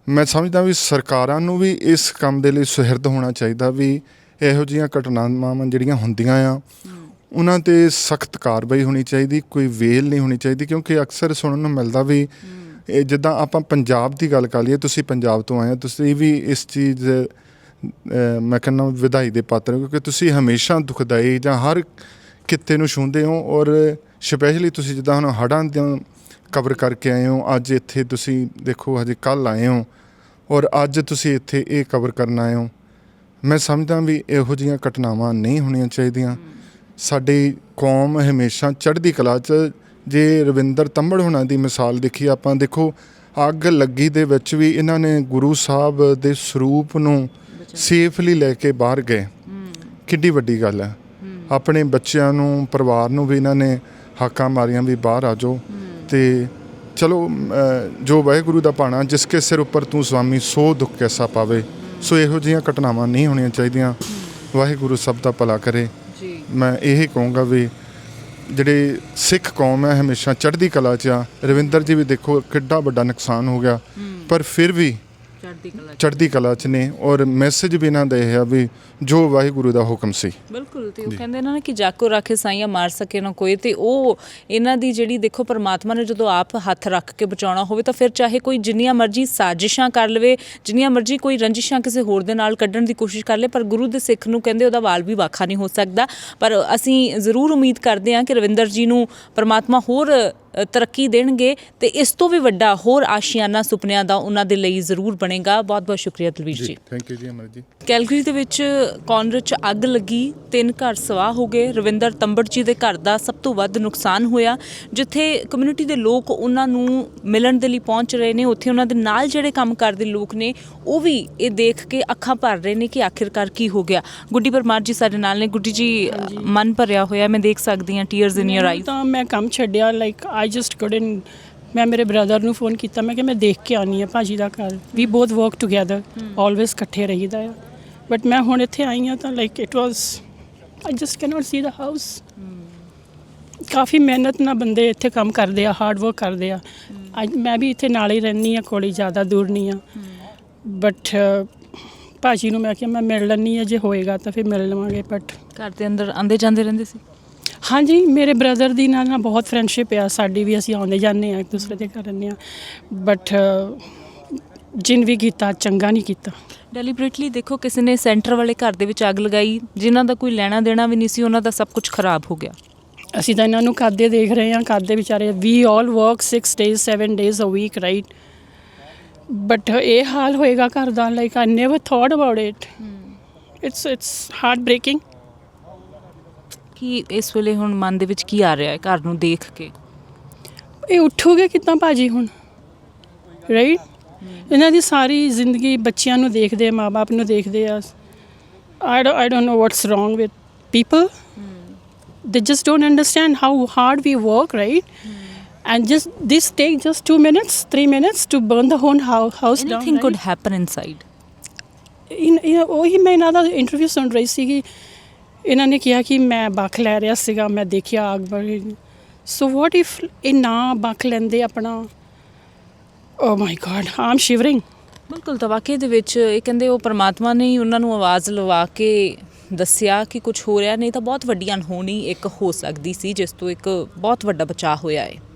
ਮੈਂ ਸਮਝਦਾ ਵੀ ਸਰਕਾਰਾਂ ਨੂੰ ਵੀ ਇਸ ਕੰਮ ਦੇ ਲਈ ਸੁਹਿਰਦ ਹੋਣਾ ਚਾਹੀਦਾ ਵੀ ਇਹੋ ਜਿਹੀਆਂ ਘਟਨਾਵਾਂ ਜਿਹੜੀਆਂ ਹੁੰਦੀਆਂ ਆ, ਉਹਨਾਂ ਤੇ ਸਖਤ ਕਾਰਵਾਈ ਹੋਣੀ ਚਾਹੀਦੀ, ਕੋਈ ਵੇਲ ਨਹੀਂ ਹੋਣੀ ਚਾਹੀਦੀ, ਕਿਉਂਕਿ ਅਕਸਰ ਸੁਣਨ ਨੂੰ ਮਿਲਦਾ ਵੀ ਇਹ ਜਿੱਦਾਂ ਆਪਾਂ ਪੰਜਾਬ ਦੀ ਗੱਲ ਕਰ ਲਈਏ, ਤੁਸੀਂ ਪੰਜਾਬ ਤੋਂ ਆਏ ਹੋ, ਤੁਸੀਂ ਵੀ ਇਸ ਚੀਜ਼ ਮੈਂ ਕਹਿੰਦਾ ਵਿਧਾਈ ਦੇ ਪਾਤਰ ਹੋ, ਕਿਉਂਕਿ ਤੁਸੀਂ ਹਮੇਸ਼ਾ ਦੁਖਦਾਈ ਜਾਂ ਹਰ ਕਿੱਤੇ ਨੂੰ ਛੂੰਹਦੇ ਹੋ ਔਰ ਸਪੈਸ਼ਲੀ ਤੁਸੀਂ ਜਿੱਦਾਂ ਹੁਣ ਹੜ੍ਹਾਂ ਦੀਆਂ ਕਵਰ ਕਰਕੇ ਆਏ ਹੋ। ਅੱਜ ਇੱਥੇ ਤੁਸੀਂ ਦੇਖੋ ਹਜੇ ਕੱਲ ਆਏ ਹੋ ਔਰ ਅੱਜ ਤੁਸੀਂ ਇੱਥੇ ਇਹ ਕਵਰ ਕਰਨ ਆਏ ਹੋ। ਮੈਂ ਸਮਝਦਾ ਵੀ ਇਹੋ ਜਿਹੀਆਂ ਘਟਨਾਵਾਂ ਨਹੀਂ ਹੋਣੀਆਂ ਚਾਹੀਦੀਆਂ। ਸਾਡੀ ਕੌਮ ਹਮੇਸ਼ਾ ਚੜ੍ਹਦੀ ਕਲਾ 'ਚ। ਜੇ ਰਵਿੰਦਰ ਤੰਬੜ ਹੋਣਾ ਦੀ ਮਿਸਾਲ ਦੇਖੀ ਆਪਾਂ ਦੇਖੋ ਅੱਗ ਲੱਗੀ ਦੇ ਵਿੱਚ ਵੀ ਇਹਨਾਂ ਨੇ ਗੁਰੂ ਸਾਹਿਬ ਦੇ ਸਰੂਪ ਨੂੰ ਸੇਫਲੀ ਲੈ ਕੇ ਬਾਹਰ ਗਏ। ਕਿੱਡੀ ਵੱਡੀ ਗੱਲ ਹੈ। ਆਪਣੇ ਬੱਚਿਆਂ ਨੂੰ ਪਰਿਵਾਰ ਨੂੰ ਵੀ ਇਹਨਾਂ ਨੇ ਹਾਕਾਂ ਮਾਰੀਆਂ ਵੀ ਬਾਹਰ ਆ ਜਾਓ। ਤੇ ਚਲੋ ਜੋ ਵਾਹਿਗੁਰੂ ਦਾ ਭਾਣਾ ਜਿਸ ਕੇ ਸਿਰ ਉੱਪਰ ਤੂੰ ਸੁਆਮੀ ਸੋ ਦੁੱਖ ਕੈਸਾ ਪਾਵੇ? ਸੋ ਇਹੋ ਜਿਹੀਆਂ ਘਟਨਾਵਾਂ ਨਹੀਂ ਹੋਣੀਆਂ ਚਾਹੀਦੀਆਂ। ਵਾਹਿਗੁਰੂ ਸਭ ਦਾ ਭਲਾ ਕਰੇ। ਜੀ। ਮੈਂ ਇਹ ਕਹੂੰਗਾ ਵੀ ਜਿਹੜੇ ਸਿੱਖ ਕੌਮ ਹੈ ਹਮੇਸ਼ਾ ਚੜ੍ਹਦੀ ਕਲਾ 'ਚ ਆ। ਰਵਿੰਦਰ ਜੀ ਵੀ ਦੇਖੋ ਕਿੱਡਾ ਵੱਡਾ ਨੁਕਸਾਨ ਹੋ ਗਿਆ। ਪਰ ਫਿਰ ਵੀ ਚੜ੍ਹਦੀ ਕਲਾ ਚੜ੍ਹਦੀ ਕਲਾ 'ਚ ਨੇ ਔਰ ਮੈਸੇਜ ਵੀ ਇਹਨਾਂ ਦਾ ਇਹ ਆ ਵੀ ਜੋ ਵਾਹਿਗੁਰੂ ਦਾ ਹੁਕਮ ਸੀ। ਬਿਲਕੁਲ ਤੇ ਉਹ ਕਹਿੰਦੇ ਨਾ ਕਿ ਜਾਕੋ ਰਾਖੇ ਸਾਈਆਂ ਮਾਰ ਸਕੇ ਨਾ ਕੋਈ ਤੇ ਉਹ ਇਹਨਾਂ ਦੀ ਜਿਹੜੀ ਦੇਖੋ ਪਰਮਾਤਮਾ ਨੇ ਜਦੋਂ ਆਪ ਹੱਥ ਰੱਖ ਕੇ ਬਚਾਉਣਾ ਹੋਵੇ ਤਾਂ ਫਿਰ ਚਾਹੇ ਕੋਈ ਜਿੰਨੀਆਂ ਮਰਜ਼ੀ ਸਾਜ਼ਿਸ਼ਾਂ ਕਰ ਲਵੇ ਜਿੰਨੀਆਂ ਮਰਜ਼ੀ ਕੋਈ ਰੰਜਿਸ਼ਾਂ ਕਿਸੇ ਹੋਰ ਦੇ ਨਾਲ ਕੱਢਣ ਦੀ ਕੋਸ਼ਿਸ਼ ਕਰ ਲੇ ਪਰ ਗੁਰੂ ਦੇ ਸਿੱਖ ਨੂੰ ਕਹਿੰਦੇ ਉਹਦਾ ਵਾਲ ਵੀ ਵਾਖਾ ਨਹੀਂ ਹੋ ਸਕਦਾ। ਪਰ ਅਸੀਂ ਜ਼ਰੂਰ ਉਮੀਦ ਕਰਦੇ ਹਾਂ ਕਿ ਰਵਿੰਦਰ ਜੀ ਨੂੰ ਪਰਮਾਤਮਾ ਹੋਰ ਅ, ਤਰੱਕੀ ਦੇਣਗੇ ਤੇ ਇਸ ਤੋਂ ਵੀ ਵੱਡਾ ਹੋਰ ਆਸ਼ੀਆਨਾ ਸੁਪਨਿਆਂ ਦਾ ਉਹਨਾਂ ਦੇ ਲਈ ਜ਼ਰੂਰ ਬਣੇਗਾ ਬਹੁਤ ਬਹੁਤ ਸ਼ੁਕਰੀਆ ਦਲਵੀਰ ਜੀ ਥੈਂਕ ਯੂ ਜੀ ਅਮਰ ਜੀ। ਕੈਲਗਰੀ ਦੇ ਵਿੱਚ ਕਾਨਰ 'ਚ ਅੱਗ ਲੱਗੀ ਤਿੰਨ ਘਰ ਸਵਾਹ ਹੋ ਗਏ। ਰਵਿੰਦਰ ਤੰਬੜ ਜੀ ਦੇ ਘਰ ਦਾ ਸਭ ਤੋਂ ਵੱਧ ਨੁਕਸਾਨ ਹੋਇਆ ਜਿੱਥੇ ਕਮਿਊਨਿਟੀ ਦੇ ਲੋਕ ਉਹਨਾਂ ਨੂੰ ਮਿਲਣ ਦੇ ਲਈ ਪਹੁੰਚ ਰਹੇ ਨੇ। ਉੱਥੇ ਉਹਨਾਂ ਦੇ ਨਾਲ ਜਿਹੜੇ ਕੰਮ ਕਰਦੇ ਲੋਕ ਨੇ ਉਹ ਵੀ ਇਹ ਦੇਖ ਕੇ ਅੱਖਾਂ ਭਰ ਰਹੇ ਨੇ ਕਿ ਆਖਿਰਕਾਰ ਕੀ ਹੋ ਗਿਆ। ਗੁੱਡੀ ਪਰਮਾਰ ਜੀ ਸਾਡੇ ਨਾਲ ਨੇ। ਗੁੱਡੀ ਜੀ ਮਨ ਭਰਿਆ ਹੋਇਆ ਮੈਂ ਦੇਖ ਸਕਦੀ ਹਾਂ ਟੀਅਰਸ ਇਨ ਯਰ ਆਈਜ਼ ਤਾਂ ਮੈਂ ਕੰਮ ਛੱਡਿਆ ਲਾਈਕ ਆਈ ਜਸਟ ਕੁਡਨਟ ਮੈਂ ਮੇਰੇ ਬ੍ਰਦਰ ਨੂੰ ਫੋਨ ਕੀਤਾ ਮੈਂ ਕਿ ਮੈਂ ਦੇਖ ਕੇ ਆਨੀ ਆ ਭਾਜੀ ਦਾ ਘਰ। We both work together always ਇਕੱਠੇ ਰਹੀਦਾ ਆ। ਬਟ ਮੈਂ ਹੁਣ ਇੱਥੇ ਆਈ ਆ ਤਾਂ like it was I just cannot see the house ਕਾਫੀ ਮਿਹਨਤ ਨਾਲ ਬੰਦੇ ਇੱਥੇ ਕੰਮ ਕਰਦੇ ਆ ਹਾਰਡ ਵਰਕ ਕਰਦੇ ਆ। ਅੱਜ ਮੈਂ ਵੀ ਇੱਥੇ ਨਾਲ ਹੀ ਰਹਿੰਦੀ ਆ ਕੋਲੀ ਜ਼ਿਆਦਾ ਦੂਰ ਨਹੀਂ ਆ ਬਟ ਭਾਜੀ ਨੂੰ ਮੈਂ ਕਿਹਾ ਮੈਂ ਮਿਲ ਲੈਂਦੀ ਆ ਜੇ ਹੋਏਗਾ ਤਾਂ ਫਿਰ ਮਿਲ ਲਵਾਂਗੇ ਬਟ ਘਰ ਦੇ ਅੰਦਰ ਆਂਦੇ ਜਾਂਦੇ ਰਹਿੰਦੇ ਸੀ? ਹਾਂਜੀ ਮੇਰੇ ਬ੍ਰਦਰ ਦੀ ਨਾਲ ਨਾ ਬਹੁਤ ਫਰੈਂਡਸ਼ਿਪ ਆ ਸਾਡੀ ਵੀ ਅਸੀਂ ਆਉਂਦੇ ਜਾਂਦੇ ਆ ਇੱਕ ਦੂਸਰੇ ਦੇ ਘਰ ਰਹਿੰਦੇ ਆ ਬਟ ਜਿਨ ਵੀ ਕੀਤਾ ਚੰਗਾ ਨਹੀਂ ਕੀਤਾ। ਡੈਲੀਬਰੇਟਲੀ ਦੇਖੋ ਕਿਸੇ ਨੇ ਸੈਂਟਰ ਵਾਲੇ ਘਰ ਦੇ ਵਿੱਚ ਅੱਗ ਲਗਾਈ ਜਿਨ੍ਹਾਂ ਦਾ ਕੋਈ ਲੈਣਾ ਦੇਣਾ ਵੀ ਨਹੀਂ ਸੀ ਉਹਨਾਂ ਦਾ ਸਭ ਕੁਝ ਖਰਾਬ ਹੋ ਗਿਆ। ਅਸੀਂ ਤਾਂ ਇਹਨਾਂ ਨੂੰ ਕਾਦੇ ਦੇਖ ਰਹੇ ਹਾਂ ਕਾਦੇ ਵਿਚਾਰੇ we all work 6 days 7 days a week right but ਇਹ ਹਾਲ ਹੋਏਗਾ ਘਰ ਦਾ like I never thought about it it's it's heartbreaking ਕੀ ਇਸ ਵੇਲੇ ਹੁਣ ਮਨ ਦੇ ਵਿੱਚ ਕੀ ਆ ਰਿਹਾ ਹੈ ਘਰ ਨੂੰ ਦੇਖ ਕੇ? ਇਹ ਉੱਠੋਗੇ ਕਿੱਦਾਂ ਭਾਜੀ ਹੁਣ? ਰਾਈਟ ਇਹਨਾਂ ਦੀ ਸਾਰੀ ਜ਼ਿੰਦਗੀ ਬੱਚਿਆਂ ਨੂੰ ਦੇਖਦੇ ਮਾਪੇ ਨੂੰ ਦੇਖਦੇ ਆ। I I don't know what's wrong with people they just don't understand how hard we work right? and just this take just two minutes three minutes to burn the whole hou- house down anything could right? Happen inside in ਇਹ ਉਹੀ ਮੈਂ ਇਹਨਾਂ ਦਾ interview ਸੁਣ ਰਹੀ ਸੀਗੀ ਇਹਨਾਂ ਨੇ ਕਿਹਾ ਕਿ ਮੈਂ ਬਖ ਲੈ ਰਿਹਾ ਸੀਗਾ, ਮੈਂ ਦੇਖਿਆ ਆਗ ਬੜੀ ਸੋ ਵਾਟ ਇਫ ਇਹ ਨਾ ਬਖ ਲੈਂਦੇ ਆਪਣਾ? ਓ ਮਾਈ ਗॉड ਆਮ ਸ਼ਿਵਰਿੰਗ ਬਿਲਕੁਲ ਤਾਂ ਵਾਕਈ ਦੇ ਵਿੱਚ ਇਹ ਕਹਿੰਦੇ ਉਹ ਪਰਮਾਤਮਾ ਨੇ ਹੀ ਉਹਨਾਂ ਨੂੰ ਆਵਾਜ਼ ਲਵਾ ਕੇ ਦੱਸਿਆ ਕਿ ਕੁਝ ਹੋ ਰਿਹਾ, ਨਹੀਂ ਤਾਂ ਬਹੁਤ ਵੱਡੀ ਅਣਹੋਣੀ ਇੱਕ ਹੋ ਸਕਦੀ ਸੀ, ਜਿਸ ਤੋਂ ਇੱਕ ਬਹੁਤ ਵੱਡਾ ਬਚਾਅ ਹੋਇਆ ਹੈ।